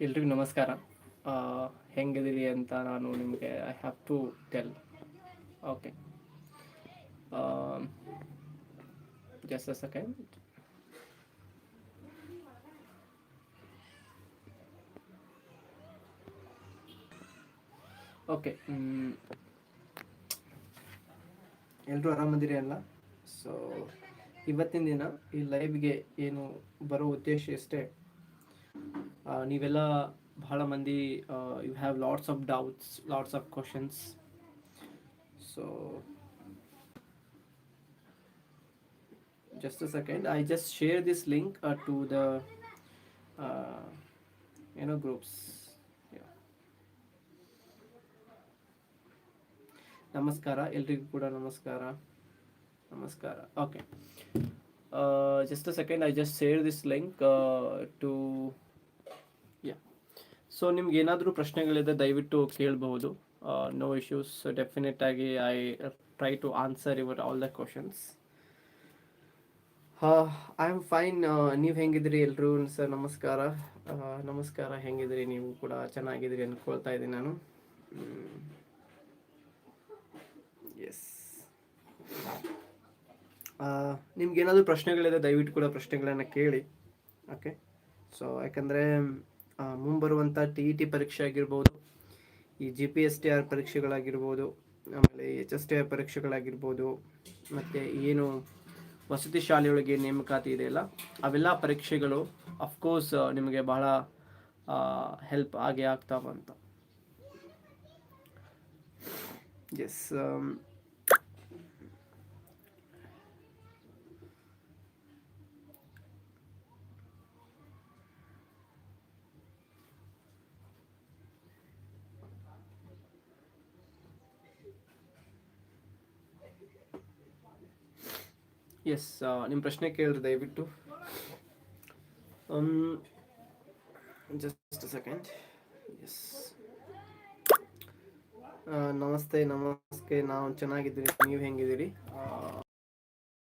ಎಲ್ರಿಗೂ ನಮಸ್ಕಾರ. ಹೆಂಗಿದ್ದೀರಿ ಅಂತ ನಾನು ನಿಮಗೆ I have to tell okay just a second okay ಎಲ್ಲರೂ ಆರಾಮದಿರಿ ಅಲ್ಲ? ಸೊ ಇವತ್ತಿನ ದಿನ ಈ ಲೈವ್ಗೆ ಏನು ಬರೋ ಉದ್ದೇಶ ಇಷ್ಟೇ ಆ, ನೀವೆಲ್ಲ ಬಹಳ ಮಂದಿ you have lots of doubts lots of questions so just a second. I just share this link uh, to the uh, you know groups. Yeah. ನಮಸ್ಕಾರ. ಎಲ್ರಿಗೂ ಕೂಡ ನಮಸ್ಕಾರ. ನಮಸ್ಕಾರ. Okay just a second I just share this link to ya so ನಿಮ್ಗೆ ಏನಾದರೂ ಪ್ರಶ್ನೆಗಳಿದೆ ದಯವಿಟ್ಟು ಕೇಳಬಹುದು. ನೋ ಇಶ್ಯೂಸ್ ಡೆಫಿನೆಟ್ ಆಗಿ I try to answer your all the questions I am fine ನೀವು ಹೆಂಗಿದ್ರಿ ಎಲ್ಲರೂ ಸರ್, ನಮಸ್ಕಾರ. ನಮಸ್ಕಾರ. ಹೆಂಗಿದ್ರಿ ನೀವು ಕೂಡ? ಚೆನ್ನಾಗಿದ್ರಿ ಅಂದ್ಕೊಳ್ತಾ ಇದ್ದೀನಿ ನಾನು. ಎಸ್ ನಿಮ್ಗೆ ಏನಾದರೂ ಪ್ರಶ್ನೆಗಳಿದೆ ದಯವಿಟ್ಟು ಕೂಡ ಪ್ರಶ್ನೆಗಳನ್ನು ಕೇಳಿ. ಓಕೆ ಸೊ ಯಾಕಂದರೆ ಮುಂಬರುವಂಥ ಟಿ ಇ ಟಿ ಪರೀಕ್ಷೆ ಆಗಿರ್ಬೋದು, ಈ G P S T R ಪರೀಕ್ಷೆಗಳಾಗಿರ್ಬೋದು, ಆಮೇಲೆ ಎಚ್ ಎಸ್ ಟಿ ಆರ್ ಪರೀಕ್ಷೆಗಳಾಗಿರ್ಬೋದು, ಮತ್ತು ಏನು ವಸತಿ ಶಾಲೆಯೊಳಗೆ ನೇಮಕಾತಿ ಇದೆಯಲ್ಲ ಅವೆಲ್ಲ ಪರೀಕ್ಷೆಗಳು ಅಫ್ಕೋರ್ಸ್ ನಿಮಗೆ ಬಹಳ ಹೆಲ್ಪ್ ಆಗೇ ಆಗ್ತಾವಂತ. ಎಸ್ ಎಸ್ ನಿಮ್ಮ ಪ್ರಶ್ನೆ ಕೇಳಿದ್ರೆ ದಯವಿಟ್ಟು. ಜಸ್ಟ್ ಸೆಕೆಂಡ್ ಎಸ್ ನಮಸ್ತೆ ನಮಸ್ತೆ. ನಾವು ಚೆನ್ನಾಗಿದ್ದೀರಿ ನೀವು ಹೆಂಗಿದ್ದೀರಿ?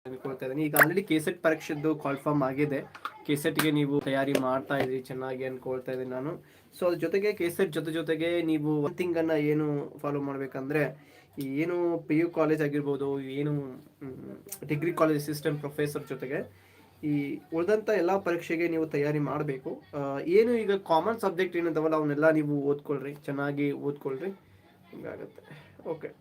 ಅನ್ಕೊಳ್ತಾ ಇದ್ದೀನಿ. ಈಗ ಆಲ್ರೆಡಿ ಕೆಸೆಟ್ ಪರೀಕ್ಷೆದ್ದು ಕಾಲ್ಫಾರ್ಮ್ ಆಗಿದೆ. ಕೆಸೆಟ್ಗೆ ನೀವು ತಯಾರಿ ಮಾಡ್ತಾ ಇದ್ರಿ. ಚೆನ್ನಾಗಿ ಅನ್ಕೊಳ್ತಾ ಇದ್ದೀನಿ ನಾನು. ಸೊ ಅದ್ರ ಜೊತೆಗೆ ಕೆಸೆಟ್ ಜೊತೆ ಜೊತೆಗೆ ನೀವು ಒಂದು ಏನು ಫಾಲೋ ಮಾಡಬೇಕಂದ್ರೆ ಏನು ಪಿ ಯು ಕಾಲೇಜ್ ಆಗಿರ್ಬೋದು ಏನು ಡಿಗ್ರಿ ಕಾಲೇಜ್ ಅಸಿಸ್ಟೆಂಟ್ ಪ್ರೊಫೆಸರ್ ಜೊತೆಗೆ ಈ ಉಳಿದಂಥ ಎಲ್ಲ ಪರೀಕ್ಷೆಗೆ ನೀವು ತಯಾರಿ ಮಾಡಬೇಕು. ಏನು ಈಗ ಕಾಮನ್ ಸಬ್ಜೆಕ್ಟ್ ಏನಿದಾವಲ್ಲ, ಅವನ್ನೆಲ್ಲ ನೀವು ಓದ್ಕೊಳ್ರಿ, ಚೆನ್ನಾಗಿ ಓದ್ಕೊಳ್ರಿ. ಹಿಂಗಾಗತ್ತೆ. Okay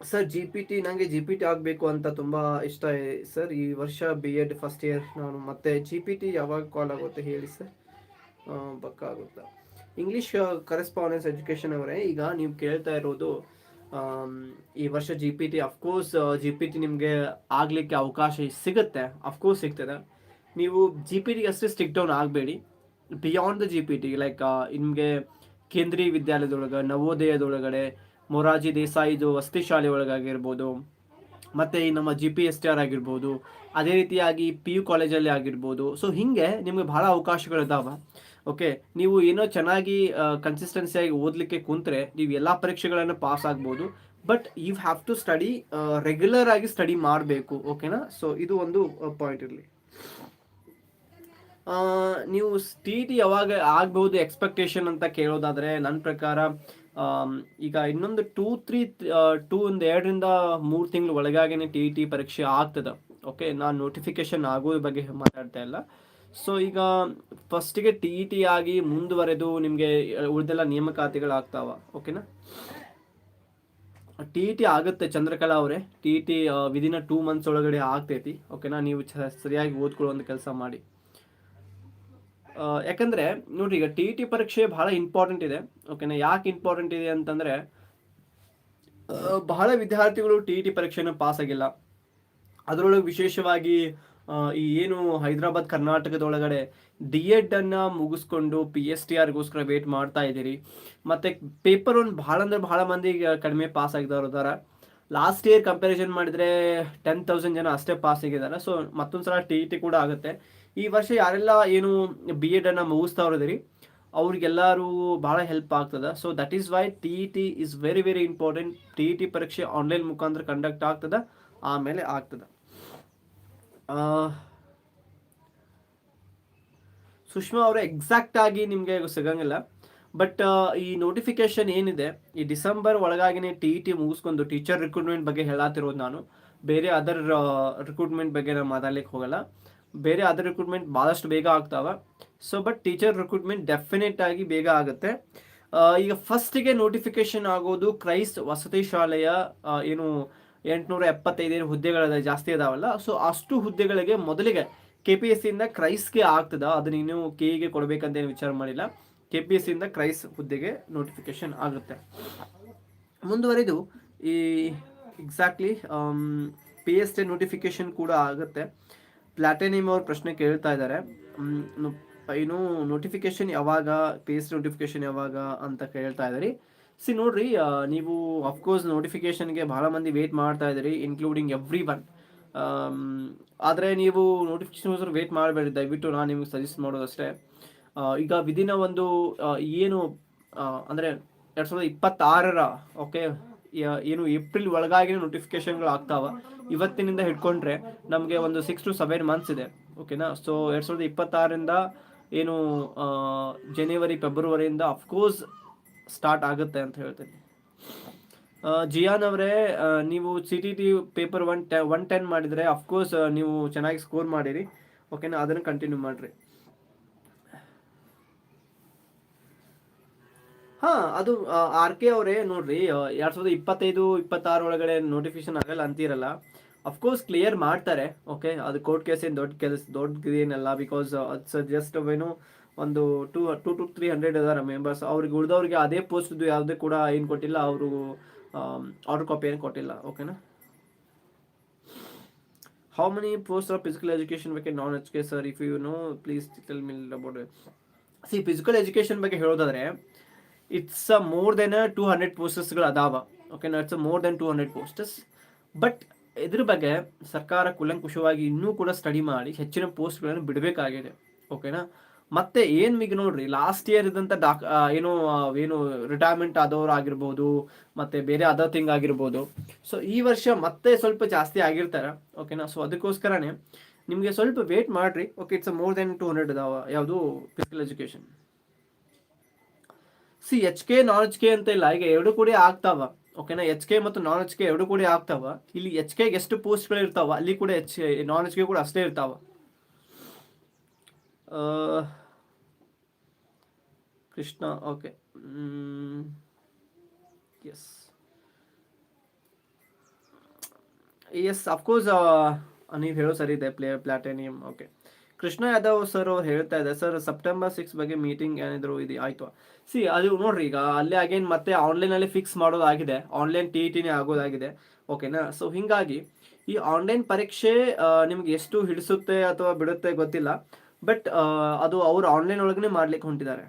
sir G P T ನನಗೆ ಜಿ ಪಿ ಟಿ ಆಗಬೇಕು ಅಂತ ತುಂಬ ಇಷ್ಟ ಸರ್ ಈ ವರ್ಷ ಬಿ ಎಡ್ ಫಸ್ಟ್ ಇಯರ್ ನಾನು. ಮತ್ತೆ ಜಿ ಪಿ ಟಿ ಯಾವಾಗ ಕಾಲ್ ಆಗುತ್ತೆ ಹೇಳಿ ಸರ್ ಪಕ್ಕ ಆಗುತ್ತಾ? ಇಂಗ್ಲೀಷ್ ಕರೆಸ್ಪಾಂಡೆನ್ಸ್ ಎಜುಕೇಷನ್ ಅವರೇ, ಈಗ ನೀವು ಕೇಳ್ತಾ ಇರೋದು ಈ ವರ್ಷ G P T of course G P T ನಿಮಗೆ ಆಗಲಿಕ್ಕೆ ಅವಕಾಶ ಸಿಗುತ್ತೆ. ಅಫ್ಕೋರ್ಸ್ ಸಿಗ್ತದೆ. ನೀವು ಜಿ ಪಿ ಟಿಗೆ ಅಷ್ಟೇ ಸ್ಟಿಕ್ ಡೌನ್ ಆಗಬೇಡಿ. Beyond the G P T like ನಿಮಗೆ ಕೇಂದ್ರೀಯ ವಿದ್ಯಾಲಯದೊಳಗೆ, ನವೋದಯದೊಳಗಡೆ ಮೊರಾರ್ಜಿ ದೇಸಾಯಿದು ವಸತಿ ಶಾಲೆ ಒಳಗಾಗಿರ್ಬೋದು, ಮತ್ತು ಈ ನಮ್ಮ G P S T R ಆಗಿರ್ಬೋದು, ಅದೇ ರೀತಿಯಾಗಿ ಪಿ ಯು ಕಾಲೇಜಲ್ಲಿ ಆಗಿರ್ಬೋದು. ಸೊ ಹೀಗೆ ನಿಮಗೆ ಭಾಳ ಅವಕಾಶಗಳಿದ್ದಾವೆ ಓಕೆ ನೀವು ಏನೋ ಚೆನ್ನಾಗಿ ಕನ್ಸಿಸ್ಟೆನ್ಸಿಯಾಗಿ ಓದಲಿಕ್ಕೆ ಕುಂತ್ರೆ ನೀವು ಎಲ್ಲ ಪರೀಕ್ಷೆಗಳನ್ನು ಪಾಸ್ ಆಗ್ಬೋದು. But you have to study regular ಆಗಿ ಸ್ಟಡಿ ಮಾಡಬೇಕು. ಓಕೆನಾ ಸೊ ಇದು ಒಂದು ಪಾಯಿಂಟ್ ಇರಲಿ. ನೀವು ಟಿ ಟಿ ಯಾವಾಗ ಆಗ್ಬಹುದು ಎಕ್ಸ್ಪೆಕ್ಟೇಷನ್ ಅಂತ ಕೇಳೋದಾದ್ರೆ ನನ್ನ ಪ್ರಕಾರ ಈಗ ಇನ್ನೊಂದು ಟೂ ತ್ರೀ ಟೂ ಒಂದು ಎರಡರಿಂದ ಮೂರು ತಿಂಗಳು ಒಳಗಾಗಿನೇ ಟಿ ಇ ಟಿ ಪರೀಕ್ಷೆ ಆಗ್ತದೆ. ಓಕೆ ನಾನು ನೋಟಿಫಿಕೇಶನ್ ಆಗೋದ್ರ ಬಗ್ಗೆ ಮಾತಾಡ್ತಾ ಇಲ್ಲ. ಸೊ ಈಗ ಫಸ್ಟಿಗೆ ಟಿ ಇ ಟಿ ಆಗಿ ಮುಂದುವರೆದು ನಿಮಗೆ ಉಳಿದೆಲ್ಲ ನೇಮಕಾತಿಗಳಾಗ್ತಾವ ಓಕೆನಾ ಟಿ ಇ ಟಿ ಆಗುತ್ತೆ ಚಂದ್ರಕಲಾ ಅವರೇ. T E T within two months ಒಳಗಡೆ ಆಗ್ತೈತಿ. ಓಕೆನಾ ನೀವು ಸರಿಯಾಗಿ ಓದ್ಕೊಳ್ಳೋ ಒಂದು ಕೆಲಸ ಮಾಡಿ. ಯಾಕಂದ್ರೆ ನೋಡ್ರಿ, ಈಗ ಟಿ ಟಿ ಪರೀಕ್ಷೆ ಬಹಳ ಇಂಪಾರ್ಟೆಂಟ್ ಇದೆ ಓಕೆನಾ ಯಾಕೆ ಇಂಪಾರ್ಟೆಂಟ್ ಇದೆ ಅಂತಂದ್ರೆ ಬಹಳ ವಿದ್ಯಾರ್ಥಿಗಳು ಟಿ ಟಿ ಪರೀಕ್ಷೆನ ಪಾಸ್ ಆಗಿಲ್ಲ. ಅದರೊಳಗೆ ವಿಶೇಷವಾಗಿ ಈ ಏನು ಹೈದರಾಬಾದ್ ಕರ್ನಾಟಕದೊಳಗಡೆ ಡಿ ಎಡ್ ಅನ್ನ ಮುಗಿಸ್ಕೊಂಡು ಪಿ ಎಸ್ ಟಿ ಆರ್ಗೋಸ್ಕರ ವೇಟ್ ಮಾಡ್ತಾ ಇದ್ದೀರಿ. ಮತ್ತೆ ಪೇಪರ್ ಒಂದು ಭಾಳ ಅಂದ್ರೆ ಬಹಳ ಮಂದಿ ಕಡಿಮೆ ಪಾಸ್ ಆಗಿದವರು ಇದಾರೆ. ಲಾಸ್ಟ್ ಇಯರ್ ಕಂಪ್ಯಾರಿಸನ್ ಮಾಡಿದ್ರೆ ಟೆನ್ ತೌಸಂಡ್ ಜನ ಅಷ್ಟೇ ಪಾಸ್ ಆಗಿದ್ದಾರೆ. ಸೊ ಮತ್ತೊಂದ್ಸಲ ಟಿ ಟಿ ಕೂಡ ಆಗುತ್ತೆ. ಈ ವರ್ಷ ಯಾರೆಲ್ಲ ಏನು ಬಿ ಎಡ್ ಅನ್ನ ಮುಗಿಸ್ತಾ ಇರೋದ್ರಿ, ಅವ್ರಿಗೆಲ್ಲರೂ ಬಹಳ ಹೆಲ್ಪ್ ಆಗ್ತದೆ. So that is why T E T is very very important T E T ಪರೀಕ್ಷೆ ಆನ್ಲೈನ್ ಮುಖಾಂತರ ಕಂಡಕ್ಟ್ ಆಗ್ತದೆ, ಆಮೇಲೆ ಆಗ್ತದೆ. ಸುಷ್ಮಾ ಅವರು ಎಕ್ಸಾಕ್ಟ್ ಆಗಿ ನಿಮಗೆ ಸಿಗಂಗಿಲ್ಲ. ಬಟ್ ಈ ನೋಟಿಫಿಕೇಶನ್ ಏನಿದೆ, ಈ ಡಿಸೆಂಬರ್ ಒಳಗಾಗಿನೇ ಟಿ ಇ ಟಿ ಮುಗಿಸ್ಕೊಂಡು ಟೀಚರ್ ರಿಕ್ರೂಟ್ಮೆಂಟ್ ಬಗ್ಗೆ ಹೇಳತ್ತಿರೋದು ನಾನು. ಬೇರೆ ಅದರ್ ರಿಕ್ರೂಟ್ಮೆಂಟ್ ಬಗ್ಗೆ ನಾನು ಮಾತಾಡ್ಲಿಕ್ಕೆ ಹೋಗಲ್ಲ. ಬೇರೆ ಅದರ್ ರಿಕ್ರೂಟ್ಮೆಂಟ್ ಭಾಳಷ್ಟು ಬೇಗ ಆಗ್ತಾವೆ. So but teacher recruitment definite ಆಗಿ ಬೇಗ ಆಗುತ್ತೆ. ಈಗ ಫಸ್ಟಿಗೆ ನೋಟಿಫಿಕೇಶನ್ ಆಗೋದು ಕ್ರೈಸ್ಟ್ ವಸತಿ ಶಾಲೆಯ ಏನು ಎಂಟುನೂರ ಎಪ್ಪತ್ತೈದೇನು ಹುದ್ದೆಗಳ ಜಾಸ್ತಿ ಅದಾವಲ್ಲ. ಸೊ ಅಷ್ಟು ಹುದ್ದೆಗಳಿಗೆ ಮೊದಲಿಗೆ ಕೆ ಪಿ ಎಸ್ ಸಿಯಿಂದ ಕ್ರೈಸ್ಗೆ ಆಗ್ತದ. ಅದನ್ನ ಇನ್ನೂ ಕೆ ಗೆ ಕೊಡಬೇಕಂತ ಏನು ವಿಚಾರ ಮಾಡಿಲ್ಲ. ಕೆ ಪಿ ಎಸ್ ಸಿಯಿಂದ ಕ್ರೈಸ್ ಹುದ್ದೆಗೆ ನೋಟಿಫಿಕೇಶನ್ ಆಗುತ್ತೆ. ಮುಂದುವರೆದು ಈ exactly P S D notification ಕೂಡ ಆಗುತ್ತೆ. ಪ್ಲಾಟಿನಿಯಂ ಅವ್ರ ಪ್ರಶ್ನೆ ಕೇಳ್ತಾ ಇದ್ದಾರೆ ಏನು ನೋಟಿಫಿಕೇಶನ್ ಯಾವಾಗ ಪಿ ಎಸ್ ನೋಟಿಫಿಕೇಶನ್ ಯಾವಾಗ ಅಂತ ಕೇಳ್ತಾ ಇದ್ದಾರೆ ಸಿ, ನೋಡ್ರಿ ನೀವು ಅಫ್ಕೋರ್ಸ್ ನೋಟಿಫಿಕೇಶನ್ಗೆ ಬಹಳ ಮಂದಿ ವೇಟ್ ಮಾಡ್ತಾ ಇದ್ದೀರಿ ಇನ್ಕ್ಲೂಡಿಂಗ್ ಎವ್ರಿ ಒನ್ ಆದರೆ ನೀವು ನೋಟಿಫಿಕೇಶನ್ ವೇಟ್ ಮಾಡಬೇಡಿ. ದಯವಿಟ್ಟು ನಾನು ನಿಮ್ಗೆ ಸಜೆಸ್ಟ್ ಮಾಡೋದಷ್ಟೇ. ಈಗ ವಿದಿನ ಒಂದು ಏನು ಅಂದರೆ ಎರಡ್ ಸಾವಿರದ ಇಪ್ಪತ್ತಾರರ ಓಕೆ ಏನು ಏಪ್ರಿಲ್ ಒಳಗಾಗಿನ ನೋಟಿಫಿಕೇಶನ್ಗಳು ಆಗ್ತಾವ ಇವತ್ತಿನಿಂದ ಹಿಡ್ಕೊಂಡ್ರೆ ನಮಗೆ ಒಂದು ಸಿಕ್ಸ್ ಟು ಸೆವೆನ್ ಮಂತ್ಸ್ ಇದೆ ಓಕೆನಾ ಸೊ ಎರಡ್ ಸಾವಿರದ ಇಪ್ಪತ್ತಾರರಿಂದ ಏನು ಜನವರಿ ಫೆಬ್ರವರಿಯಿಂದ ಅಫ್ಕೋರ್ಸ್ ಸ್ಟಾರ್ಟ್ ಆಗುತ್ತೆ ಅಂತ ಹೇಳ್ತೀನಿ. ಜಿಯಾನ್ ಅವರೇ ನೀವು C T T paper one to one ten ಮಾಡಿದರೆ ಅಫ್ಕೋರ್ಸ್ ನೀವು ಚೆನ್ನಾಗಿ ಸ್ಕೋರ್ ಮಾಡಿರಿ ಓಕೆನಾ ಅದನ್ನು ಕಂಟಿನ್ಯೂ ಮಾಡಿರಿ. ಹಾ, ಅದು ಆರ್ ಕೆ ಅವರೇ ನೋಡ್ರಿ ಎರಡ್ ಸಾವಿರದ ಇಪ್ಪತ್ತೈದು, ಇಪ್ಪತ್ತಾರು ಒಳಗಡೆ ನೋಟಿಫಿಕೇಶನ್ ಆಗಲ್ಲ ಅಂತೀರಲ್ಲ ಅಫ್ಕೋರ್ಸ್ ಕ್ಲಿಯರ್ ಮಾಡ್ತಾರೆ ಓಕೆ ಅದು ಕೋರ್ಟ್ ಕೇಸ್ ಏನು ದೊಡ್ಡ ಕೆಲಸ, ದೊಡ್ಡ ಏನಲ್ಲ ಬಿಕಾಸ್ ಅದು ಜಸ್ಟ್ ಏನು, ಒಂದು two two to three hundred ಅದಾರ ಮೆಂಬರ್ಸ್ ಅವ್ರಿಗೆ ಉಳಿದವ್ರಿಗೆ ಅದೇ ಪೋಸ್ಟ್ ಯಾವುದೇ ಕೂಡ ಏನು ಕೊಟ್ಟಿಲ್ಲ, ಅವರು ಆರ್ಡರ್ ಕಾಪಿ ಏನು ಕೊಟ್ಟಿಲ್ಲ ಓಕೆನಾ how many post of physical education ಬಗ್ಗೆ non K sir if you know please tell me about see physical education ಬಗ್ಗೆ ಹೇಳೋದಾದ್ರೆ it's a more than two hundred ಪೋಸ್ಟಸ್ಗಳು ಅದಾವ. ಓಕೆನಾ it's a more than two hundred posters but ಇದ್ರ ಬಗ್ಗೆ ಸರ್ಕಾರ ಕುಲಂಕುಷವಾಗಿ ಇನ್ನೂ ಕೂಡ ಸ್ಟಡಿ ಮಾಡಿ ಹೆಚ್ಚಿನ ಪೋಸ್ಟ್ಗಳನ್ನು ಬಿಡಬೇಕಾಗಿದೆ. ಓಕೆನಾ ಮತ್ತೆ ಏನ್ ಮಿಗ್ ನೋಡ್ರಿ? ಲಾಸ್ಟ್ ಇಯರ್ ಇದ್ದಂತ ಡಾಕ್ ಏನು ಏನು ರಿಟೈರ್ಮೆಂಟ್ ಆದವ್ರು ಆಗಿರ್ಬೋದು, ಮತ್ತೆ ಬೇರೆ ಅದರ್ ಥಿಂಗ್ ಆಗಿರ್ಬೋದು. ಸೊ ಈ ವರ್ಷ ಮತ್ತೆ ಸ್ವಲ್ಪ ಜಾಸ್ತಿ ಆಗಿರ್ತಾರ. ಓಕೆನಾ ಸೊ ಅದಕ್ಕೋಸ್ಕರನೇ ನಿಮಗೆ ಸ್ವಲ್ಪ ವೇಟ್ ಮಾಡ್ರಿ. Okay it's more than two hundred ಅದಾವ, ಯಾವುದು physical education C H K non H K ಅಂತ ಇಲ್ಲ. ಈಗ ಎರಡು ಕೂಡ ಆಗ್ತಾವ. ಓಕೆನಾ ಎಚ್ ಕೆ ಮತ್ತು ನಾನ್ ಎಚ್ ಕೆ ಎರಡು ಕೂಡ ಆಗ್ತಾವ. ಇಲ್ಲಿ ಎಚ್ ಕೆಗೆ ಎಷ್ಟು ಪೋಸ್ಟ್ಗಳು ಇರ್ತಾವ ಅಲ್ಲಿ ಕೂಡ ಎಚ್ ನಾನ್ ಎಚ್ ಕೆ ಕೂಡ ಅಷ್ಟೇ ಇರ್ತಾವ. ಆ, Krishna okay S S of course ನೀವು ಹೇಳೋ ಸರಿ ಇದೆ play platinum okay Krishna Yadav sir ಅವ್ರು ಹೇಳ್ತಾ ಇದ್ದಾರೆ, ಸರ್ ಸೆಪ್ಟೆಂಬರ್ ಸಿಕ್ಸ್ ಬಗ್ಗೆ ಮೀಟಿಂಗ್ ಏನಿದ್ರು ಇದು ಆಯ್ತು. ಸಿ ಅದು ನೋಡ್ರಿ, ಈಗ ಅಲ್ಲೇ ಅಗೇನ್ ಮತ್ತೆ ಆನ್ಲೈನಲ್ಲಿ ಫಿಕ್ಸ್ ಮಾಡೋದಾಗಿದೆ ಆನ್ಲೈನ್ ಟಿ ಟಿನೇ ಆಗೋದಾಗಿದೆ ಓಕೆನಾ ಸೊ ಹಿಂಗಾಗಿ ಈ ಆನ್ಲೈನ್ ಪರೀಕ್ಷೆ ನಿಮ್ಗೆ ಎಷ್ಟು ಹಿಡಿಸುತ್ತೆ ಅಥವಾ ಬಿಡುತ್ತೆ ಗೊತ್ತಿಲ್ಲ ಬಟ್ ಅದು ಅವ್ರು ಆನ್ಲೈನ್ ಒಳಗನೆ ಮಾಡ್ಲಿಕ್ಕೆ ಹೊಂಟಿದ್ದಾರೆ.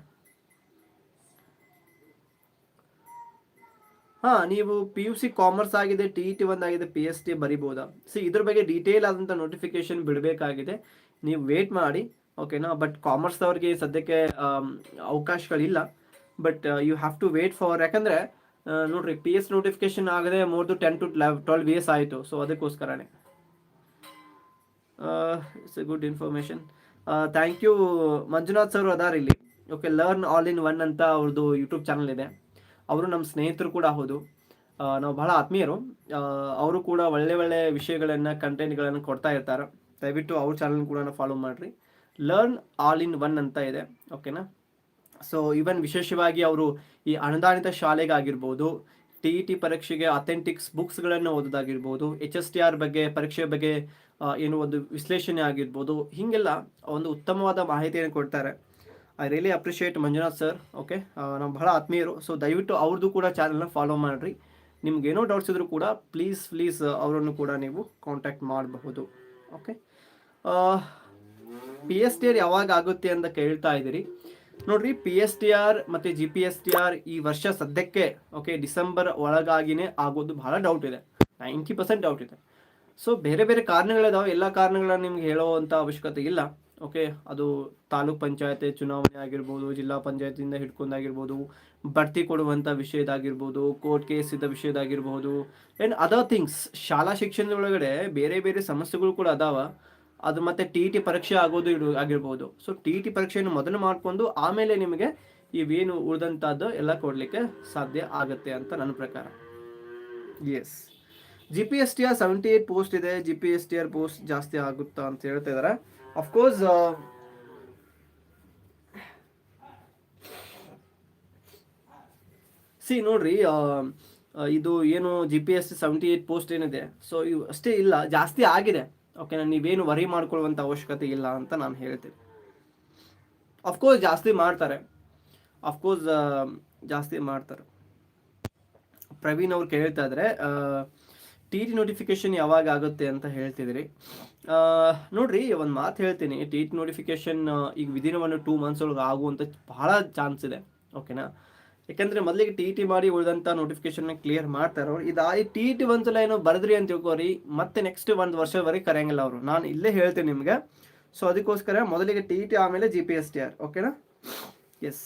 ಹಾ, ನೀವು ಪಿ ಯು ಸಿ ಕಾಮರ್ಸ್ ಆಗಿದೆ ಟಿ ಇ ಟಿ ಒಂದಾಗಿದೆ ಪಿ ಎಸ್ ಟಿ ಬರಿಬೋದಾ? ಸಿ ಇದ್ರ ಬಗ್ಗೆ ಡೀಟೇಲ್ ಆದಂಥ ನೋಟಿಫಿಕೇಶನ್ ಬಿಡಬೇಕಾಗಿದೆ. ನೀವು ವೇಟ್ ಮಾಡಿ ಓಕೆನಾ ಬಟ್ ಕಾಮರ್ಸ್ ಅವ್ರಿಗೆ ಸದ್ಯಕ್ಕೆ ಅವಕಾಶಗಳಿಲ್ಲ. But you have to wait for ಯಾಕಂದರೆ ನೋಡ್ರಿ ಪಿ ಎಸ್ ನೋಟಿಫಿಕೇಶನ್ ಆಗದೆ more than ten to twelve years ಆಯಿತು. ಸೊ ಅದಕ್ಕೋಸ್ಕರನೇ. It's a good information thank you Manjunath sir ಅದಾರ ಇಲ್ಲಿ. Okay learn all in one ಅಂತ ಅವ್ರದ್ದು ಯೂಟ್ಯೂಬ್ ಚಾನಲ್ ಇದೆ. ಅವರು ನಮ್ಮ ಸ್ನೇಹಿತರು ಕೂಡ ಹೌದು. ನಾವು ಬಹಳ ಆತ್ಮೀಯರು. ಅವರು ಕೂಡ ಒಳ್ಳೆ ಒಳ್ಳೆ ವಿಷಯಗಳನ್ನು ಕಂಟೆಂಟ್ಗಳನ್ನು ಕೊಡ್ತಾ ಇರ್ತಾರೆ. ದಯವಿಟ್ಟು ಅವ್ರ ಚಾನಲ್ ಕೂಡ ಫಾಲೋ ಮಾಡಿರಿ. ಲರ್ನ್ ಆಲ್ ಇನ್ ಒನ್ ಅಂತ ಇದೆ ಓಕೆನಾ ಸೊ ಇವನ್ ವಿಶೇಷವಾಗಿ ಅವರು ಈ ಅನುದಾನಿತ ಶಾಲೆಗಾಗಿರ್ಬೋದು ಟಿ ಇ ಟಿ ಪರೀಕ್ಷೆಗೆ ಅಥೆಂಟಿಕ್ಸ್ ಬುಕ್ಸ್ಗಳನ್ನು ಓದೋದಾಗಿರ್ಬೋದು ಎಚ್ ಎಸ್ ಟಿ ಆರ್ ಬಗ್ಗೆ, ಪರೀಕ್ಷೆ ಬಗ್ಗೆ ಏನು ಒಂದು ವಿಶ್ಲೇಷಣೆ ಆಗಿರ್ಬೋದು, ಹೀಗೆಲ್ಲ ಒಂದು ಉತ್ತಮವಾದ ಮಾಹಿತಿಯನ್ನು ಕೊಡ್ತಾರೆ. I really appreciate Manjunath sir okay ನಾವು ಬಹಳ ಆತ್ಮೀಯರು. ಸೊ ದಯವಿಟ್ಟು ಅವ್ರದ್ದು ಕೂಡ ಚಾನಲ್ನ ಫಾಲೋ ಮಾಡಿರಿ. ನಿಮ್ಗೆ ಏನೋ ಡೌಟ್ಸ್ ಇದ್ರೂ ಕೂಡ ಪ್ಲೀಸ್ ಪ್ಲೀಸ್ ಅವರನ್ನು ಕೂಡ ನೀವು ಕಾಂಟ್ಯಾಕ್ಟ್ ಮಾಡಬಹುದು okay P S T R ಯಾವಾಗ ಆಗುತ್ತೆ ಅಂತ ಕೇಳ್ತಾ ಇದ್ದೀರಿ. ನೋಡ್ರಿ ಪಿ ಎಸ್ ಟಿ ಆರ್ ಮತ್ತು G P S T R ಈ ವರ್ಷ ಸದ್ಯಕ್ಕೆ ಓಕೆ ಡಿಸೆಂಬರ್ ಒಳಗಾಗಿನೇ ಆಗೋದು ಬಹಳ ಡೌಟ್ ಇದೆ. ನೈಂಟಿ ಪರ್ಸೆಂಟ್ ಡೌಟ್ ಇದೆ. ಸೊ ಬೇರೆ ಬೇರೆ ಕಾರಣಗಳಿದಾವೆ. ಎಲ್ಲ ಕಾರಣಗಳನ್ನ ನಿಮ್ಗೆ ಹೇಳುವಂಥ ಅವಶ್ಯಕತೆ ಇಲ್ಲ. ಓಕೆ ಅದು ತಾಲೂಕ್ ಪಂಚಾಯತ್ ಚುನಾವಣೆ ಆಗಿರ್ಬೋದು, ಜಿಲ್ಲಾ ಪಂಚಾಯತಿಂದ ಹಿಡ್ಕೊಂಡಾಗಿರ್ಬೋದು, ಬಡ್ತಿ ಕೊಡುವಂಥ ವಿಷಯದಾಗಿರ್ಬೋದು ಕೋರ್ಟ್ ಕೇಸ್ ಇದ್ದ ವಿಷಯದಾಗಿರ್ಬೋದು ಆ್ಯಂಡ್ ಅದರ್ ಥಿಂಗ್ಸ್ ಶಾಲಾ ಶಿಕ್ಷಣದ ಒಳಗಡೆ ಬೇರೆ ಬೇರೆ ಸಮಸ್ಯೆಗಳು ಕೂಡ ಅದಾವ. ಅದು ಮತ್ತೆ ಟಿ ಟಿ ಪರೀಕ್ಷೆ ಆಗೋದು ಇಡು, ಆಗಿರ್ಬೋದು. ಸೊ ಟಿ ಟಿ ಪರೀಕ್ಷೆಯನ್ನು ಮೊದಲು ಮಾಡಿಕೊಂಡು ಆಮೇಲೆ ನಿಮಗೆ ಇವೇನು ಉಳಿದಂಥದ್ದು ಎಲ್ಲ ಕೊಡಲಿಕ್ಕೆ ಸಾಧ್ಯ ಆಗುತ್ತೆ ಅಂತ ನನ್ನ ಪ್ರಕಾರ. S G P S T R seventy eight post ಇದೆ. G P S T R post ಜಾಸ್ತಿ ಆಗುತ್ತಾ ಅಂತ ಹೇಳ್ತಾ ಇದ್ದಾರೆ. ಅಫ್ಕೋರ್ಸ್ ಸಿ ನೋಡ್ರಿ ಇದು ಏನು G P S seventy eight post ಏನಿದೆ. ಸೊ ಇವು ಅಷ್ಟೇ ಇಲ್ಲ, ಜಾಸ್ತಿ ಆಗಿದೆ. ಓಕೆನಾ ನೀವೇನು ವರಿ ಮಾಡ್ಕೊಳ್ಳುವಂಥ ಅವಶ್ಯಕತೆ ಇಲ್ಲ ಅಂತ ನಾನು ಹೇಳ್ತೀನಿ. ಅಫ್ಕೋರ್ಸ್ ಜಾಸ್ತಿ ಮಾಡ್ತಾರೆ. ಅಫ್ಕೋರ್ಸ್ ಜಾಸ್ತಿ ಮಾಡ್ತಾರೆ. ಪ್ರವೀಣ್ ಅವ್ರು ಕೇಳ್ತಾ ಇದ್ರೆ ಟಿ ಟಿ ನೋಟಿಫಿಕೇಶನ್ ಯಾವಾಗ ಆಗುತ್ತೆ ಅಂತ ಹೇಳ್ತಿದ್ರಿ ನೋಡ್ರಿ, ಒಂದು ಮಾತು ಹೇಳ್ತೀನಿ. ಟಿ ಟಿ ನೋಟಿಫಿಕೇಶನ್ ಈಗ ವಿದಿನ್ ಒನ್ ಟೂ ಮಂತ್ಸ್ ಒಳಗೆ ಆಗುವಂಥ ಬಹಳ ಚಾನ್ಸ್ ಇದೆ. ಓಕೆನಾ ಯಾಕಂದ್ರೆ ಮೊದಲಿಗೆ ಟಿ ಟಿ ಮಾಡಿ ಉಳಿದಂತ ನೋಟಿಫಿಕೇಶನ್ ಕ್ಲಿಯರ್ ಮಾಡ್ತಾರೆ ಅವ್ರು. ಇದು ಈ ಟಿ ಟಿ ಒಂದ್ಸಲ ಏನೋ ಬರೆದ್ರಿ ಅಂತ ತಿಳ್ಕೊರಿ. ಮತ್ತೆ ನೆಕ್ಸ್ಟ್ ಒಂದು ವರ್ಷದವರೆಗೆ ಕರೆಯಂಗಿಲ್ಲ ಅವರು. ನಾನು ಇಲ್ಲೇ ಹೇಳ್ತೀನಿ ನಿಮಗೆ. ಸೊ ಅದಕ್ಕೋಸ್ಕರ ಮೊದಲಿಗೆ ಟಿ ಟಿ ಆಮೇಲೆ G P S T R ಓಕೆನಾ S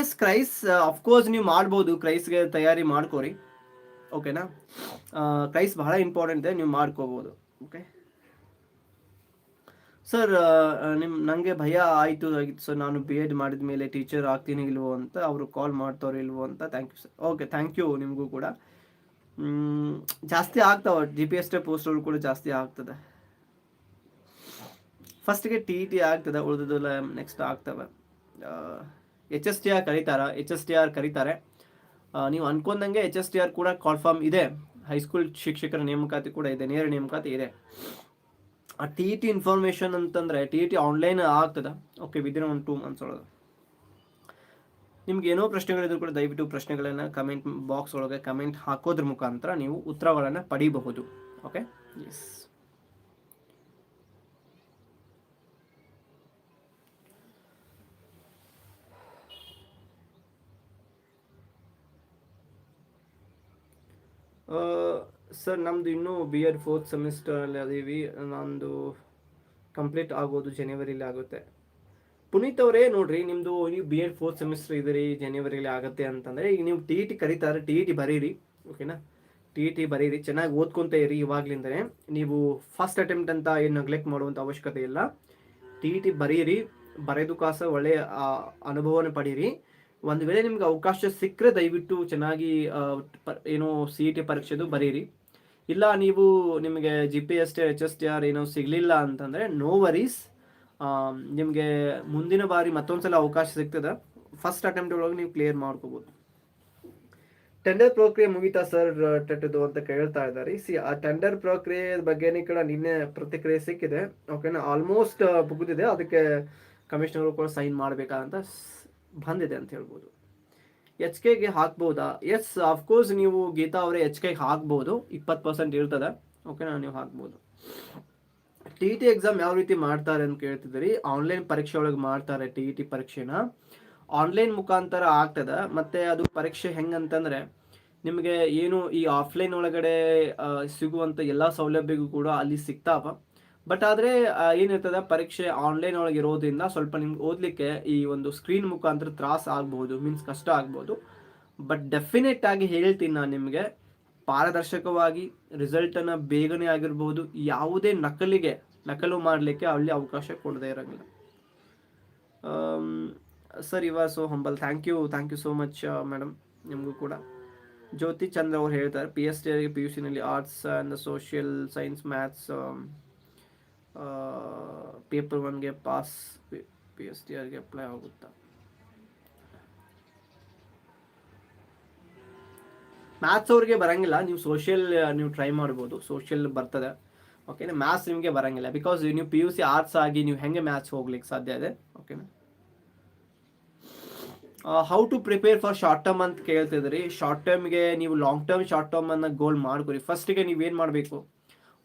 S KREIS of course ನೀವು ಮಾಡ್ಬೋದು. ಕ್ರೈಸ್ಗೆ ತಯಾರಿ ಮಾಡ್ಕೋರಿ. ಓಕೆನಾ ಕ್ರೈಸ್ ಬಹಳ ಇಂಪಾರ್ಟೆಂಟ್ ಇದೆ. ನೀವು ಮಾಡ್ಕೋಬೋದು. ಓಕೆ ಸರ್ ನಿಮ್, ನಂಗೆ ಭಯ ಆಯಿತು ಸರ್ ನಾನು ಬಿ ಎಡ್ ಮಾಡಿದ ಮೇಲೆ ಟೀಚರ್ ಆಗ್ತೀನಿ ಇಲ್ವೋ ಅಂತ ಅವರು ಕಾಲ್ ಮಾಡ್ತಾರೋ ಇಲ್ವೋ ಅಂತ thank you sir okay thank you ನಿಮಗೂ ಕೂಡ. ಜಾಸ್ತಿ ಆಗ್ತಾವ ಜಿ ಪಿ ಎಸ್ ಟಿ ಪೋಸ್ಟ್ಗಳು ಕೂಡ ಜಾಸ್ತಿ ಆಗ್ತದೆ. ಫಸ್ಟ್ಗೆ ಟಿ ಇ ಟಿ ಆಗ್ತದೆ ಉಳಿದಲ್ಲ ನೆಕ್ಸ್ಟ್ ಆಗ್ತವೆ. ಎಚ್ ಎಸ್ ಟಿ ಆರ್ ಕರೀತಾರ ಎಚ್ ಎಸ್ ಟಿ ಆರ್ ಕರೀತಾರೆ. ನೀವು ಅನ್ಕೊಂಡಂಗೆ ಎಚ್ ಎಸ್ ಟಿ ಆರ್ ಕೂಡ ಕಾಲ್ಫಾರ್ಮ್ ಇದೆ. ಹೈಸ್ಕೂಲ್ ಶಿಕ್ಷಕರ ನೇಮಕಾತಿ ಕೂಡ ಇದೆ, ನೇರ ನೇಮಕಾತಿ ಇದೆ. ಆ ಟಿ ಟಿ ಇನ್ಫಾರ್ಮೇಷನ್ ಅಂತಂದರೆ ಟಿ ಟಿ ಆನ್ಲೈನ್ ಆಗ್ತದ? Okay within one two months ಒಳಗೆ. ನಿಮ್ಗೆ ಏನೋ ಪ್ರಶ್ನೆಗಳಿದ್ರು ಕೂಡ ದಯವಿಟ್ಟು ಪ್ರಶ್ನೆಗಳನ್ನು ಕಮೆಂಟ್ ಬಾಕ್ಸ್ ಒಳಗೆ ಕಮೆಂಟ್ ಹಾಕೋದ್ರ ಮುಖಾಂತರ ನೀವು ಉತ್ತರಗಳನ್ನು ಪಡಿಬಹುದು. ಓಕೆ ಎಸ್ ಸರ್, ನಮ್ದು ಇನ್ನೂ ಬಿ ಎಡ್ ಫೋರ್ತ್ ಸೆಮಿಸ್ಟರಲ್ಲಿ ಅದೀವಿ. ನಂದು ಕಂಪ್ಲೀಟ್ ಆಗೋದು ಜನವರಿಲಿ ಆಗುತ್ತೆ. ಪುನೀತ್ ಅವರೇ ನೋಡ್ರಿ ನಿಮ್ಮದು ನೀವು ಬಿ ಎಡ್ ಫೋರ್ತ್ ಸೆಮಿಸ್ಟರ್ ಇದ್ರಿ ಜನವರಿಲಿ ಆಗುತ್ತೆ ಅಂತಂದರೆ, ಈಗ ನೀವು ಟಿ ಟಿ ಕರೀತಾರೆ ಟಿ ಟಿ ಬರೀರಿ ಓಕೆನಾ ಟಿ ಟಿ ಬರೀರಿ, ಚೆನ್ನಾಗಿ ಓದ್ಕೊಂತ ಇರಿ ಇವಾಗ್ಲಿಂದ್ರೆ ನೀವು ಫಸ್ಟ್ ಅಟೆಂಪ್ಟ್ ಅಂತ ಏನು ನೆಗ್ಲೆಕ್ಟ್ ಮಾಡುವಂಥ ಅವಶ್ಯಕತೆ ಇಲ್ಲ. ಟಿ ಟಿ ಬರೀರಿ, ಬರೆದು ಕಾಸ ಒಳ್ಳೆಯ ಅನುಭವನ ಪಡೀರಿ. ಒಂದು ವೇಳೆ ನಿಮ್ಗೆ ಅವಕಾಶ ಸಿಕ್ಕರೆ ದಯವಿಟ್ಟು ಚೆನ್ನಾಗಿ ಏನೋ ಸಿ ಇ ಟಿ ಪರೀಕ್ಷೆದು ಬರೀರಿ. ಇಲ್ಲ, ನೀವು ನಿಮಗೆ G P S T H S T R ಏನೋ ಸಿಗಲಿಲ್ಲ ಅಂತಂದರೆ ನೋ ವರೀಸ್ ನಿಮಗೆ ಮುಂದಿನ ಬಾರಿ ಮತ್ತೊಂದ್ಸಲ ಅವಕಾಶ ಸಿಗ್ತದೆ. ಫಸ್ಟ್ ಅಟೆಂಪ್ಟ್ ಒಳಗೆ ನೀವು ಕ್ಲಿಯರ್ ಮಾಡ್ಕೋಬೋದು. ಟೆಂಡರ್ ಪ್ರಕ್ರಿಯೆ ಮುಗಿತಾ ಸರ್ ಟೆಟ್ಟದು ಅಂತ ಕೇಳ್ತಾ ಇದ್ದಾರೆ. ಸಿ ಆ ಟೆಂಡರ್ ಪ್ರಕ್ರಿಯೆ ಬಗ್ಗೆನೇ ಕೂಡ ನಿನ್ನೆ ಪ್ರತಿಕ್ರಿಯೆ ಸಿಕ್ಕಿದೆ. ಓಕೆನಾ ಆಲ್ಮೋಸ್ಟ್ ಮುಗಿದಿದೆ. ಅದಕ್ಕೆ ಕಮಿಷನರ್ ಕೂಡ ಸೈನ್ ಮಾಡಬೇಕಾದಂತ ಬಂದಿದೆ ಅಂತ ಹೇಳ್ಬೋದು. ಎಚ್ ಕೆಗೆ ಹಾಕ್ಬೋದಾ? ಎಸ್ ಅಫ್ಕೋರ್ಸ್ ನೀವು ಗೀತಾ ಅವರೇ ಎಚ್ ಕೆಗೆ ಹಾಕ್ಬೋದು. ಇಪ್ಪತ್ತು ಪರ್ಸೆಂಟ್ ಇರ್ತದೆ. ಓಕೆನಾ ನೀವು ಹಾಕ್ಬೋದು. ಟಿ ಟಿ ಎಕ್ಸಾಮ್ ಯಾವ ರೀತಿ ಮಾಡ್ತಾರೆ ಅಂತ ಕೇಳ್ತಿದ್ರಿ ಆನ್ಲೈನ್ ಪರೀಕ್ಷೆ ಒಳಗೆ ಮಾಡ್ತಾರೆ ಟಿ ಟಿ ಪರೀಕ್ಷೆನ. ಆನ್ಲೈನ್ ಮುಖಾಂತರ ಆಗ್ತದೆ. ಮತ್ತೆ ಅದು ಪರೀಕ್ಷೆ ಹೆಂಗಂತಂದರೆ, ನಿಮಗೆ ಏನು ಈ ಆಫ್ಲೈನ್ ಒಳಗಡೆ ಸಿಗುವಂಥ ಎಲ್ಲ ಸೌಲಭ್ಯಗೂ ಕೂಡ ಅಲ್ಲಿ ಸಿಗ್ತಾವ. ಬಟ್ ಆದರೆ ಏನಿರ್ತದೆ, ಪರೀಕ್ಷೆ ಆನ್ಲೈನ್ ಒಳಗೆ ಇರೋದ್ರಿಂದ ಸ್ವಲ್ಪ ನಿಮ್ಗೆ ಓದಲಿಕ್ಕೆ ಈ ಒಂದು ಸ್ಕ್ರೀನ್ ಮುಖಾಂತರ ತ್ರಾಸ ಆಗ್ಬೋದು ಮೀನ್ಸ್ ಕಷ್ಟ ಆಗ್ಬೋದು. ಬಟ್ ಡೆಫಿನೆಟ್ ಆಗಿ ಹೇಳ್ತೀನಿ ನಾನು ನಿಮಗೆ, ಪಾರದರ್ಶಕವಾಗಿ ರಿಸಲ್ಟನ್ನು ಬೇಗನೆ ಆಗಿರ್ಬೋದು, ಯಾವುದೇ ನಕಲಿಗೆ, ನಕಲು ಮಾಡಲಿಕ್ಕೆ ಅಲ್ಲಿ ಅವಕಾಶ ಕೊಡದೇ ಇರಂಗಿಲ್ಲ. ಸರ್ ಇವ so humble thank you thank you so much madam ನಿಮಗೂ ಕೂಡ. ಜ್ಯೋತಿ ಚಂದ್ರ ಅವ್ರು ಹೇಳ್ತಾರೆ P S T P U ಸಿನಲ್ಲಿ arts and social science maths paper ಒನ್ಗೆ pass P S T ಆರ್ಗೆ ಅಪ್ಲೈ ಆಗುತ್ತಾ? ಮ್ಯಾಥ್ಸ್ ಅವ್ರಿಗೆ ಬರಂಗಿಲ್ಲ, ನೀವು ಸೋಷಿಯಲ್ ನೀವು ಟ್ರೈ ಮಾಡ್ಬೋದು ಸೋಷಿಯಲ್ ಬರ್ತದೆ. ಓಕೆನಾ ಮ್ಯಾಥ್ಸ್ ನಿಮಗೆ ಬರಂಗಿಲ್ಲ ಬಿಕಾಸ್ ನೀವು ಪಿ ಯು ಸಿ ಆರ್ಟ್ಸ್ ಆಗಿ ನೀವು ಹೆಂಗೆ ಮ್ಯಾಥ್ಸ್ ಹೋಗ್ಲಿಕ್ಕೆ ಸಾಧ್ಯ ಇದೆ? ಓಕೆನಾ how to prepare for short term ಅಂತ ಕೇಳ್ತಿದ್ರಿ ಶಾರ್ಟ್ ಟರ್ಮ್ಗೆ ನೀವು ಲಾಂಗ್ ಟರ್ಮ್ ಶಾರ್ಟ್ ಟರ್ಮ್ ಅನ್ನ ಗೋಲ್ ಮಾಡ್ಕೊರಿ. ಫಸ್ಟಿಗೆ ಏನು ಮಾಡಬೇಕು?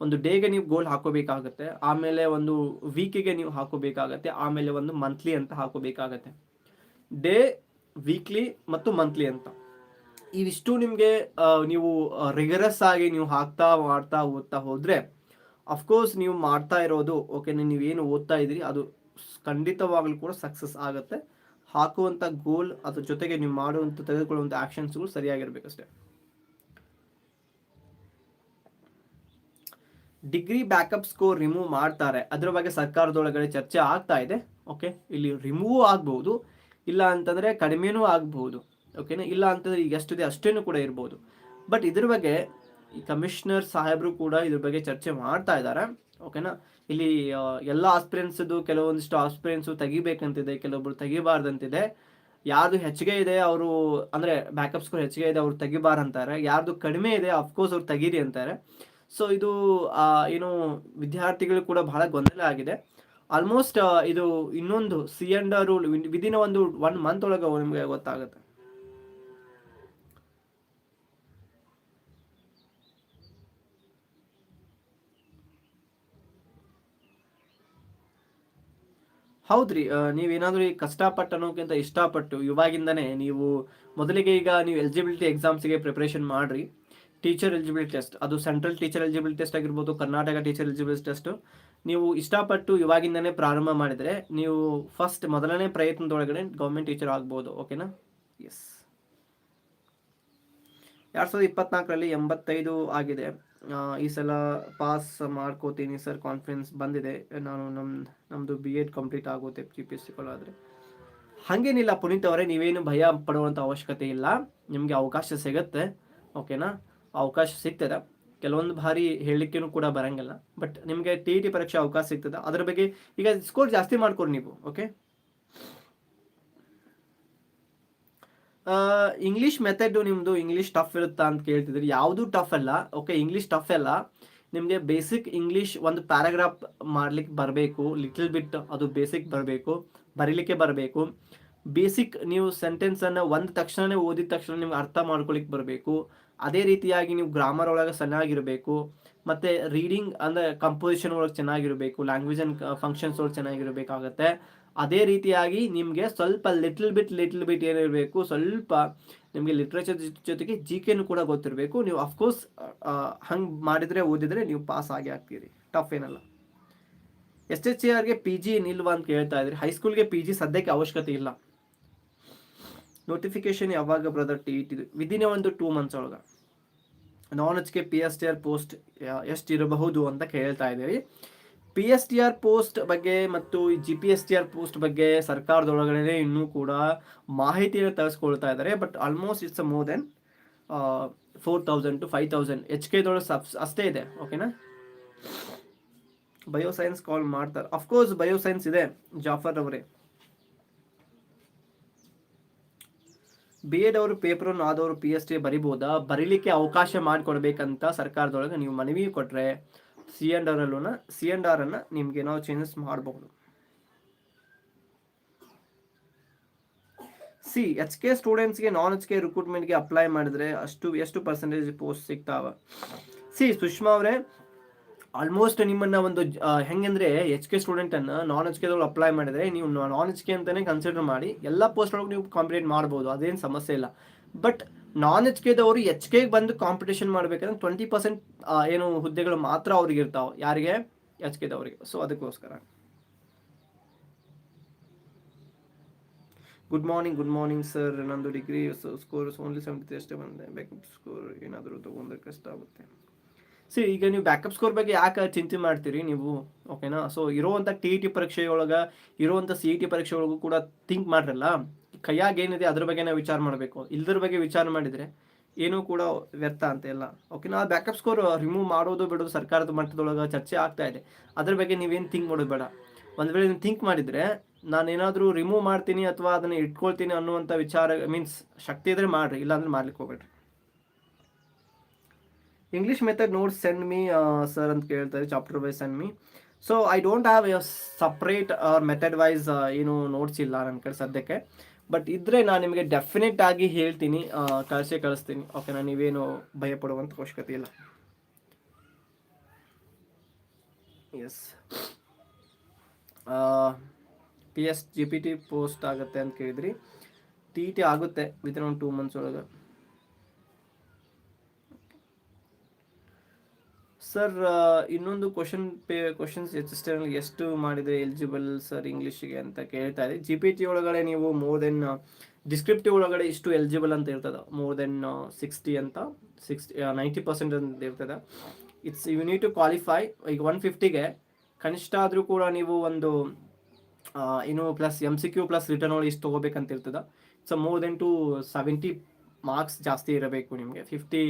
ಒಂದು ಡೇಗೆ ನೀವು ಗೋಲ್ ಹಾಕೋಬೇಕಾಗತ್ತೆ, ಆಮೇಲೆ ಒಂದು ವೀಕಿಗೆ ನೀವು ಹಾಕೋಬೇಕಾಗತ್ತೆ, ಆಮೇಲೆ ಒಂದು ಮಂತ್ಲಿ ಅಂತ ಹಾಕೋಬೇಕಾಗತ್ತೆ. ಡೇ, ವೀಕ್ಲಿ ಮತ್ತು ಮಂತ್ಲಿ ಅಂತ. ಇವಿಷ್ಟು ನಿಮಗೆ ನೀವು ರಿಗರಸ್ ಆಗಿ ನೀವು ಹಾಕ್ತಾ, ಮಾಡ್ತಾ, ಓದ್ತಾ ಹೋದ್ರೆ ಅಫ್ಕೋರ್ಸ್ ನೀವು ಮಾಡ್ತಾ ಇರೋದು ಓಕೆ ಏನು ಓದ್ತಾ ಇದ್ದೀರಿ, ಅದು ಖಂಡಿತವಾಗ್ಲೂ ಕೂಡ ಸಕ್ಸಸ್ ಆಗುತ್ತೆ. ಹಾಕುವಂಥ ಗೋಲ್ ಅದ್ರ ಜೊತೆಗೆ ನೀವು ಮಾಡುವಂಥ ತೆಗೆದುಕೊಳ್ಳುವಂಥ ಆ್ಯಕ್ಷನ್ಸ್ಗಳು ಸರಿಯಾಗಿರ್ಬೇಕಷ್ಟೇ. ಡಿಗ್ರಿ ಬ್ಯಾಕಪ್ ಸ್ಕೋರ್ ರಿಮೂವ್ ಮಾಡ್ತಾರೆ. ಅದ್ರ ಬಗ್ಗೆ ಸರ್ಕಾರದೊಳಗಡೆ ಚರ್ಚೆ ಆಗ್ತಾ ಇದೆ. ಓಕೆ ಇಲ್ಲಿ ರಿಮೂವ್ ಆಗ್ಬಹುದು. ಇಲ್ಲ ಅಂತಂದರೆ ಕಡಿಮೆನೂ ಆಗ್ಬಹುದು. ಓಕೆನಾ ಇಲ್ಲ ಅಂತಂದರೆ ಈಗ ಎಷ್ಟಿದೆ ಅಷ್ಟೇನು ಕೂಡ ಇರ್ಬೋದು. ಬಟ್ ಇದ್ರ ಬಗ್ಗೆ ಈ ಕಮಿಷನರ್ ಸಾಹೇಬರು ಕೂಡ ಇದ್ರ ಬಗ್ಗೆ ಚರ್ಚೆ ಮಾಡ್ತಾ ಇದ್ದಾರೆ. ಓಕೆನಾ ಇಲ್ಲಿ ಎಲ್ಲ ಆಸ್ಪಿರೆನ್ಸ್ದು ಕೆಲವೊಂದಿಷ್ಟು ಆಸ್ಪಿರೆನ್ಸು ತೆಗಿಬೇಕಂತಿದೆ. ಕೆಲವೊಬ್ರು ತೆಗಿಬಾರ್ದಂತಿದೆ. ಯಾರ್ದು ಹೆಚ್ಚಿಗೆ ಇದೆ ಅವರು, ಅಂದರೆ ಬ್ಯಾಕಪ್ ಸ್ಕೋರ್ ಹೆಚ್ಚಿಗೆ ಇದೆ, ಅವ್ರು ತೆಗಿಬಾರ ಅಂತಾರೆ ಯಾರ್ದು ಕಡಿಮೆ ಇದೆ ಅಫ್ಕೋರ್ಸ್ ಅವ್ರು ತೆಗೀರಿ ಅಂತಾರೆ. ಸೊ ಇದು ಏನು ವಿದ್ಯಾರ್ಥಿಗಳು ಕೂಡ ಬಹಳ ಗೊಂದಲ ಆಗಿದೆ. ಆಲ್ಮೋಸ್ಟ್ ಇದು ಇನ್ನೊಂದು ಸಿ ಅಂಡ್ ರೂಲ್ ವಿದಿನ್ ಒಂದು ಒನ್ ಮಂತ್ ಒಳಗೆ ನಿಮಗೆ ಗೊತ್ತಾಗುತ್ತೆ. ಹೌದ್ರಿ ನೀವೇನಾದ್ರೂ ಈ ಕಷ್ಟಪಟ್ಟು ಅನ್ನೋಕ್ಕಿಂತ ಇಷ್ಟಪಟ್ಟು ಇವಾಗಿಂದನೇ ನೀವು ಮೊದಲಿಗೆ ಈಗ ನೀವು ಎಲಿಜಿಬಿಲಿಟಿ ಎಕ್ಸಾಮ್ಸ್ಗೆ ಪ್ರಿಪ್ರೇಷನ್ ಮಾಡಿರಿ. ಟೀಚರ್ ಎಲಿಜಿಬಿಲಿಟಿ ಟೆಸ್ಟ್ ಅದು ಸೆಂಟ್ರಲ್ ಟೀಚರ್ ಎಲಿಜಿಬಿಲಿಟಿ ಟೆಸ್ಟ್ ಆಗಿರ್ಬೋದು, ಕರ್ನಾಟಕ ಟೀಚರ್ ಎಲಿಜಿಬಿಲಿಟಿ ಟೆಸ್ಟ್ ನೀವು ಇಷ್ಟಪಟ್ಟು ಇವಾಗಿಂದನೇ ಪ್ರಾರಂಭ ಮಾಡಿದರೆ ನೀವು ಫಸ್ಟ್ ಮೊದಲನೇ ಪ್ರಯತ್ನದೊಳಗಡೆ ಗೌರ್ಮೆಂಟ್ ಟೀಚರ್ ಆಗ್ಬೋದು ಓಕೆನಾ ಎಸ್ ಎರಡು ಸಾವಿರದ ಇಪ್ಪತ್ನಾಲ್ಕರಲ್ಲಿ ಎಂಬತ್ತೈದು ಆಗಿದೆ. ಈ ಸಲ ಪಾಸ್ ಮಾಡ್ಕೋತೀನಿ ಸರ್ ಕಾನ್ಫಿಡೆನ್ಸ್ ಬಂದಿದೆ. ನಾನು ನಮ್ಮ ನಮ್ಮದು ಬಿ ಎಡ್ ಕಂಪ್ಲೀಟ್ ಆಗುತ್ತೆ ಜಿ ಪಿ ಎಸ್ ಸಿಗಳಾದರೆ ಹಾಗೇನಿಲ್ಲ ಪುನೀತ್ ಅವರೇ, ನೀವೇನು ಭಯ ಪಡುವಂಥ ಅವಶ್ಯಕತೆ ಇಲ್ಲ. ನಿಮಗೆ ಅವಕಾಶ ಸಿಗುತ್ತೆ ಓಕೆನಾ ಅವಕಾಶ ಸಿಗ್ತದ. ಕೆಲವೊಂದು ಬಾರಿ ಹೇಳಲಿಕ್ಕೇನು ಕೂಡ ಬರಂಗಿಲ್ಲ. ಬಟ್ ನಿಮಗೆ ಟಿ ಇ ಟಿ ಪರೀಕ್ಷೆ ಅವಕಾಶ ಸಿಗ್ತದೆ. ಅದರ ಬಗ್ಗೆ ಈಗ ಸ್ಕೋರ್ ಜಾಸ್ತಿ ಮಾಡ್ಕೊರಿ ನೀವು ಓಕೆ ಇಂಗ್ಲೀಷ್ ಮೆಥಡ್ ನಿಮ್ಮದು ಇಂಗ್ಲೀಷ್ ಟಫ್ ಇರುತ್ತಾ ಅಂತ ಕೇಳ್ತಿದ್ರಿ ಯಾವುದು ಟಫ್ ಅಲ್ಲ ಓಕೆ ಇಂಗ್ಲೀಷ್ ಟಫ್ ಅಲ್ಲ. ನಿಮಗೆ ಬೇಸಿಕ್ ಇಂಗ್ಲೀಷ್ ಒಂದು ಪ್ಯಾರಾಗ್ರಾಫ್ ಮಾಡ್ಲಿಕ್ಕೆ ಬರಬೇಕು. ಲಿಟಲ್ ಬಿಟ್ ಅದು ಬೇಸಿಕ್ ಬರಬೇಕು. ಬರೀಲಿಕ್ಕೆ ಬರಬೇಕು. ಬೇಸಿಕ್ ನೀವು ಸೆಂಟೆನ್ಸನ್ನು ಒಂದು ತಕ್ಷಣನೇ ಓದಿದ ತಕ್ಷಣ ನಿಮ್ಗೆ ಅರ್ಥ ಮಾಡ್ಕೊಳಿಕ್ಕೆ ಬರಬೇಕು. ಅದೇ ರೀತಿಯಾಗಿ ನೀವು ಗ್ರಾಮರ್ ಒಳಗೆ ಚೆನ್ನಾಗಿರಬೇಕು ಮತ್ತು ರೀಡಿಂಗ್ ಅಂದರೆ ಕಂಪೋಸಿಷನ್ ಒಳಗೆ ಚೆನ್ನಾಗಿರಬೇಕು ಲ್ಯಾಂಗ್ವೇಜ್ ಆ್ಯಂಡ್ ಫಂಕ್ಷನ್ಸ್ ಒಳಗೆ ಚೆನ್ನಾಗಿರಬೇಕಾಗತ್ತೆ. ಅದೇ ರೀತಿಯಾಗಿ ನಿಮಗೆ ಸ್ವಲ್ಪ ಲಿಟ್ಲ್ ಬಿಟ್ ಲಿಟ್ಲ್ ಬಿಟ್ ಏನಿರಬೇಕು, ಸ್ವಲ್ಪ ನಿಮಗೆ ಲಿಟ್ರೇಚರ್ ಜೊತೆಗೆ ಜಿ ಕೆನೂ ಕೂಡ ಗೊತ್ತಿರಬೇಕು. ನೀವು ಅಫ್ಕೋರ್ಸ್ ಹಂಗೆ ಮಾಡಿದರೆ, ಓದಿದರೆ ನೀವು ಪಾಸ್ ಆಗಿ ಆಗ್ತೀರಿ. ಟಫ್ ಏನಲ್ಲ. ಎಸ್ ಎಚ್ ಸಿ ಆರ್ಗೆ ಪಿ ಜಿ ನಿಲ್ವಾ ಅಂತ ಕೇಳ್ತಾ ಇದ್ರಿ. ಹೈಸ್ಕೂಲ್ಗೆ ಪಿ ಜಿ ಸದ್ಯಕ್ಕೆ ಅವಶ್ಯಕತೆ ಇಲ್ಲ. ನೋಟಿಫಿಕೇಶನ್ ಯಾವಾಗ ಬ್ರದರ್ ಟಿ ಇಟ್ಟಿದ್ದು ವಿದಿನ್ ಒಂದು ಟೂ ಮಂತ್ಸ್ ಒಳಗೆ. Non H K P S T R post ಎಷ್ಟು ಇರಬಹುದು ಅಂತ ಕೇಳ್ತಾ ಇದ್ದೀವಿ P S T R post ಬಗ್ಗೆ ಮತ್ತು G P S T R post ಬಗ್ಗೆ ಸರ್ಕಾರದೊಳಗಡೆ ಇನ್ನೂ ಕೂಡ ಮಾಹಿತಿಯನ್ನು ತರಿಸ್ಕೊಳ್ತಾ ಇದ್ದಾರೆ. But almost it's more than four thousand to five thousand H ಕೆದೊಳಗೆ ಸಬ್ಸ್ ಅಷ್ಟೇ ಇದೆ ಓಕೆನಾ ಬಯೋಸೈನ್ಸ್ ಕಾಲ್ ಮಾಡ್ತಾರೆ. ಅಫ್ಕೋರ್ಸ್ ಬಯೋಸೈನ್ಸ್ ಇದೆ ಜಾಫರ್ ಅವರೇ. ಬಿ ಎಡ್ ಅವರು ಪೇಪರನ್ನು ಆದವರು ಪಿ ಎಸ್ ಟಿ ಬರಿಬೋದಾ? ಬರೀಲಿಕ್ಕೆ ಅವಕಾಶ ಮಾಡಿಕೊಡ್ಬೇಕಂತ ಸರ್ಕಾರದೊಳಗೆ ನೀವು ಮನವಿ ಕೊಟ್ರೆ ಸಿ ಅಂಡ್ ಆರ್ ಅಲ್ಲೂ ಸಿ ಅಂಡ್ ಆರ್ ಅನ್ನ ನಿಮ್ಗೆ ನಾವು ಚೇಂಜಸ್ ಮಾಡಬಹುದು ಸಿ ಎಚ್ ಕೆ ಸ್ಟೂಡೆಂಟ್ಸ್ಗೆ ನಾನ್ ಎಚ್ ಕೆ ರಿಕ್ರೂಟ್ಮೆಂಟ್ಗೆ ಅಪ್ಲೈ ಮಾಡಿದ್ರೆ ಅಷ್ಟು, ಎಷ್ಟು ಪರ್ಸೆಂಟೇಜ್ ಪೋಸ್ಟ್ ಸಿಗ್ತಾವ? ಸಿ, ಸುಷ್ಮಾ ಅವರೇ ಆಲ್ಮೋಸ್ಟ್ ನಿಮ್ಮನ್ನ ಒಂದು ಹೆಂಗಂದ್ರೆ ಎಚ್ ಕೆ ಅನ್ನ ನಾನ್ ಎಚ್ ಕೆದೊಳಗೆ ಅಪ್ಲೈ ಮಾಡಿದ್ರೆ ನೀವು ನಾನ್ ಎಚ್ ಕೆ ಅಂತಾನೆ ಕನ್ಸಿಡರ್ ಮಾಡಿ ಎಲ್ಲ ಪೋಸ್ಟ್ ಒಳಗೆ ನೀವು ಕಾಂಪಿಟೇಟ್ ಮಾಡ್ಬೋದು, ಅದೇನು ಸಮಸ್ಯೆ ಇಲ್ಲ. ಬಟ್ ನಾನ್ ಎಚ್ ಕೆದವರು ಎಚ್ ಕೆಗೆ ಬಂದು ಕಾಂಪಿಟೇಷನ್ ಮಾಡ್ಬೇಕಂದ್ರೆ ಟ್ವೆಂಟಿ ಪರ್ಸೆಂಟ್ ಏನು ಹುದ್ದೆಗಳು ಮಾತ್ರ ಅವ್ರಿಗೆ ಇರ್ತಾವೆ. ಯಾರಿಗೆ? ಎಚ್ ಕೆದವರಿಗೆ ಸೊ ಅದಕ್ಕೋಸ್ಕರ. Good morning good morning sir ನಂದು ಡಿಗ್ರಿ ಸ್ಕೋರ್ ಓನ್ಲಿ ಸೆವೆಂಟಿ ಅಷ್ಟೇ ಬಂದೆ ಬ್ಯಾಕಪ್ ಸ್ಕೋರ್ ಏನಾದರೂ ತೊಗೊಂಡ್ರೆ ಕಷ್ಟ ಆಗುತ್ತೆ. ಸಿ ಈಗ ನೀವು ಬ್ಯಾಕಪ್ ಸ್ಕೋರ್ ಬಗ್ಗೆ ಯಾಕೆ ಚಿಂತೆ ಮಾಡ್ತೀರಿ ನೀವು? ಓಕೆನಾ ಸೊ ಇರೋವಂಥ ಟಿ ಇ ಟಿ ಪರೀಕ್ಷೆಯೊಳಗೆ ಇರುವಂಥ ಸಿ ಇ ಟಿ ಪರೀಕ್ಷೆಯೊಳಗೂ ಕೂಡ ಥಿಂಕ್ ಮಾಡ್ರಲ್ಲ? ಕೈಯಾಗ ಏನಿದೆ ಅದ್ರ ಬಗ್ಗೆ ನಾವು ವಿಚಾರ ಮಾಡಬೇಕು. ಇಲ್ದ್ರ ಬಗ್ಗೆ ವಿಚಾರ ಮಾಡಿದರೆ ಏನೂ ಕೂಡ ವ್ಯರ್ಥ ಅಂತ ಇಲ್ಲ ಓಕೆನಾ ಬ್ಯಾಕಪ್ ಸ್ಕೋರ್ ರಿಮೂವ್ ಮಾಡೋದು ಬಿಡೋದು ಸರ್ಕಾರದ ಮಟ್ಟದೊಳಗೆ ಚರ್ಚೆ ಆಗ್ತಾ ಇದೆ. ಅದ್ರ ಬಗ್ಗೆ ನೀವೇನು ಥಿಂಕ್ ಮಾಡೋದು ಬೇಡ. ಒಂದು ವೇಳೆ ನೀವು ಥಿಂಕ್ ಮಾಡಿದರೆ ನಾನು ಏನಾದರೂ ರಿಮೂವ್ ಮಾಡ್ತೀನಿ ಅಥವಾ ಅದನ್ನು ಇಟ್ಕೊಳ್ತೀನಿ ಅನ್ನುವಂಥ ವಿಚಾರ ಮೀನ್ಸ್ ಶಕ್ತಿ ಇದ್ರೆ ಮಾಡಿರಿ, ಇಲ್ಲಾಂದ್ರೆ ಮಾಡ್ಲಿಕ್ಕೆ ಹೋಗ್ಬೇಡ್ರಿ. English method notes send me sir ಅಂತ ಕೇಳ್ತಾರೆ chapter wise send me so I don't have separate or method wise ಏನು ನೋಟ್ಸ್ ಇಲ್ಲ ನನ್ನ ಕಡೆ ಸದ್ಯಕ್ಕೆ. ಬಟ್ ಇದ್ರೆ ನಾನು ನಿಮಗೆ ಡೆಫಿನೆಟ್ ಆಗಿ ಹೇಳ್ತೀನಿ ಕಳಿಸೇ ಕಳಿಸ್ತೀನಿ. ಓಕೆನಾ ನೀವೇನು ಭಯ ಪಡುವಂಥ ಅವಶ್ಯಕತೆ ಇಲ್ಲ. S P S G P T post ಆಗುತ್ತೆ ಅಂತ ಕೇಳಿದ್ರಿ. ಟಿ ಟಿ ಆಗುತ್ತೆ ವಿತಿನ್ ಒನ್ ಟೂ ಮಂತ್ಸ್ ಒಳಗೆ. ಸರ್ ಇನ್ನೊಂದು ಕ್ವಶನ್ ಪೇ ಕ್ವಶನ್ಸ್ ಎಚ್ ಎಷ್ಟು ಮಾಡಿದರೆ ಎಲಿಜಿಬಲ್ ಸರ್ ಇಂಗ್ಲೀಷಿಗೆ ಅಂತ ಕೇಳ್ತಾ ಇದೆ. ಜಿ ಪಿ ಟಿ ಒಳಗಡೆ ನೀವು ಮೋರ್ ದೆನ್ ಡಿಸ್ಕ್ರಿಪ್ಟಿವ್ ಒಳಗಡೆ ಇಷ್ಟು ಎಲಿಜಿಬಲ್ ಅಂತ ಇರ್ತದೆ. ಮೋರ್ ದೆನ್ ಸಿಕ್ಸ್ಟಿ ಅಂತ ಸಿಕ್ಸ್ಟಿ ನೈಂಟಿ ಪರ್ಸೆಂಟ್ ಅಂತ ಇರ್ತದೆ. It's you need to qualify ಈಗ ಒನ್ ಫಿಫ್ಟಿಗೆ ಕನಿಷ್ಠ ಆದರೂ ಕೂಡ ನೀವು ಒಂದು ಏನು plus M C Q plus return ಒಳಗೆ ಇಷ್ಟು ತೊಗೋಬೇಕಂತ ಇರ್ತದೆ. So more than two seventy marks ಜಾಸ್ತಿ ಇರಬೇಕು ನಿಮಗೆ. ಫಿಫ್ಟಿ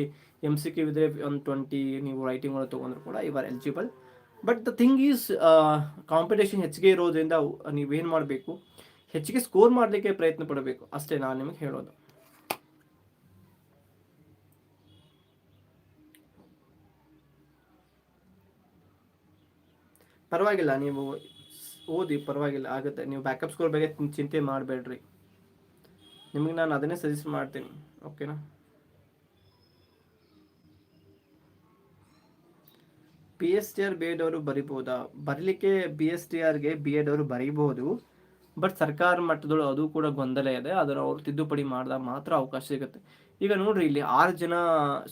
ಎಂ ಸಿ ಕ್ಯೂ ಇದ್ದರೆ ಒಂದು ಟ್ವೆಂಟಿ ನೀವು ರೈಟಿಂಗ್ ಒಳಗೆ ತೊಗೊಂಡ್ರು ಕೂಡ you are eligible but the thing is competition ಹೆಚ್ಚಿಗೆ ಇರೋದ್ರಿಂದ ನೀವೇನು ಮಾಡಬೇಕು? ಹೆಚ್ಚಿಗೆ ಸ್ಕೋರ್ ಮಾಡಲಿಕ್ಕೆ ಪ್ರಯತ್ನ ಪಡಬೇಕು. ಅಷ್ಟೇ ನಾನು ನಿಮಗೆ ಹೇಳೋದು. ಪರವಾಗಿಲ್ಲ, ನೀವು ಓದಿ ಪರವಾಗಿಲ್ಲ, ಆಗುತ್ತೆ. ನೀವು ಬ್ಯಾಕಪ್ ಸ್ಕೋರ್ ಬಗ್ಗೆ ಚಿಂತೆ ಮಾಡಬೇಡ್ರಿ. ನಿಮಗೆ ನಾನು ಅದನ್ನೇ ಸಜೆಸ್ಟ್ ಮಾಡ್ತೀನಿ. ಓಕೆನಾ P S T R B Ed ಅವರು ಬರಿಬೋದಾ? ಬರಲಿಕ್ಕೆ ಬಿ ಎಸ್ ಟಿ ಆರ್ಗೆ ಬಿ ಎಡ್ ಅವರು ಬರೀಬಹುದು. ಬಟ್ ಸರ್ಕಾರ ಮಟ್ಟದೊಳು ಅದು ಕೂಡ ಗೊಂದಲ ಇದೆ. ಅದನ್ನು ಅವರು ತಿದ್ದುಪಡಿ ಮಾಡಿದಾಗ ಮಾತ್ರ ಅವಕಾಶ ಸಿಗುತ್ತೆ. ಈಗ ನೋಡ್ರಿ, ಇಲ್ಲಿ ಆರು ಜನ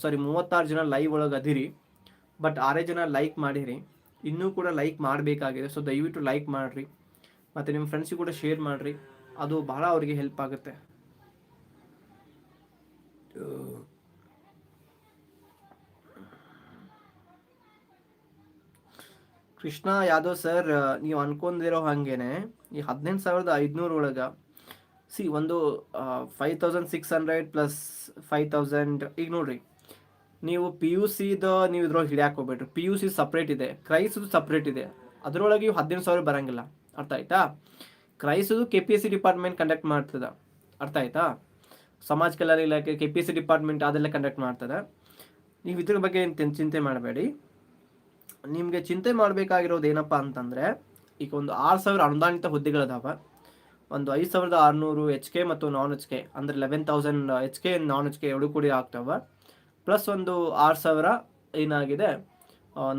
ಸಾರಿ ಮೂವತ್ತಾರು ಜನ ಲೈವ್ ಒಳಗೆ ಅದಿರಿ. ಬಟ್ ಆರೇ ಜನ ಲೈಕ್ ಮಾಡಿರಿ. ಇನ್ನೂ ಕೂಡ ಲೈಕ್ ಮಾಡಬೇಕಾಗಿದೆ. ಸೊ ದಯವಿಟ್ಟು ಲೈಕ್ ಮಾಡಿರಿ. ಮತ್ತು ನಿಮ್ಮ ಫ್ರೆಂಡ್ಸಿಗೆ ಕೂಡ ಶೇರ್ ಮಾಡಿರಿ. ಅದು ಬಹಳ ಅವರಿಗೆ ಹೆಲ್ಪ್ ಆಗುತ್ತೆ. ಕೃಷ್ಣ ಯಾದವ್ ಸರ್, ನೀವು ಅನ್ಕೊಂಡಿರೋ ಹಾಗೇನೆ, ಈ ಹದಿನೆಂಟು ಸಾವಿರದ ಐದುನೂರು ಒಳಗೆ, ಸಿ ಒಂದು five thousand six hundred plus five thousand ಈಗ ನೋಡ್ರಿ, ನೀವು ಪಿ ಯು ಸಿದ ನೀವು ಇದ್ರೊಳಗೆ ಹಿಡಿಯಾಕೆ ಹೋಗ್ಬೇಡ್ರಿ. ಪಿ ಯು ಸಿ ಸಪ್ರೇಟ್ ಇದೆ ಕ್ರೈಸದು ಸಪ್ರೇಟ್ ಇದೆ. ಅದರೊಳಗೆ ಇವು ಹದಿನೆಂಟು ಸಾವಿರ ಬರಂಗಿಲ್ಲ. ಅರ್ಥ ಆಯ್ತಾ? ಕ್ರೈಸ್ದು K P S C department conduct ಮಾಡ್ತದೆ. ಅರ್ಥ ಆಯ್ತಾ? ಸಮಾಜ ಕಲ್ಯಾಣ ಇಲಾಖೆ ಕೆ ಪಿ ಸಿ ಡಿಪಾರ್ಟ್ಮೆಂಟ್ ಅದೆಲ್ಲ ಕಂಡಕ್ಟ್ ಮಾಡ್ತಾರೆ ನೀವು ಇದ್ರ ಬಗ್ಗೆ ಏನು ಚಿಂತೆ ಮಾಡಬೇಡಿ. ನಿಮಗೆ ಚಿಂತೆ ಮಾಡಬೇಕಾಗಿರೋದು ಏನಪ್ಪ ಅಂತಂದರೆ, ಈಗ ಒಂದು ಆರು ಸಾವಿರ ಅನುದಾನಿತ ಹುದ್ದೆಗಳಿದಾವೆ ಒಂದು ಐದು ಸಾವಿರದ ಆರುನೂರು ಎಚ್ ಕೆ ಮತ್ತು ನಾನ್ ಎಚ್ ಕೆ ಅಂದರೆ eleven thousand H K non H K ಎರಡು ಕೂಡಿ ಆಗ್ತವೆ. ಪ್ಲಸ್ ಒಂದು ಆರು ಸಾವಿರ ಏನಾಗಿದೆ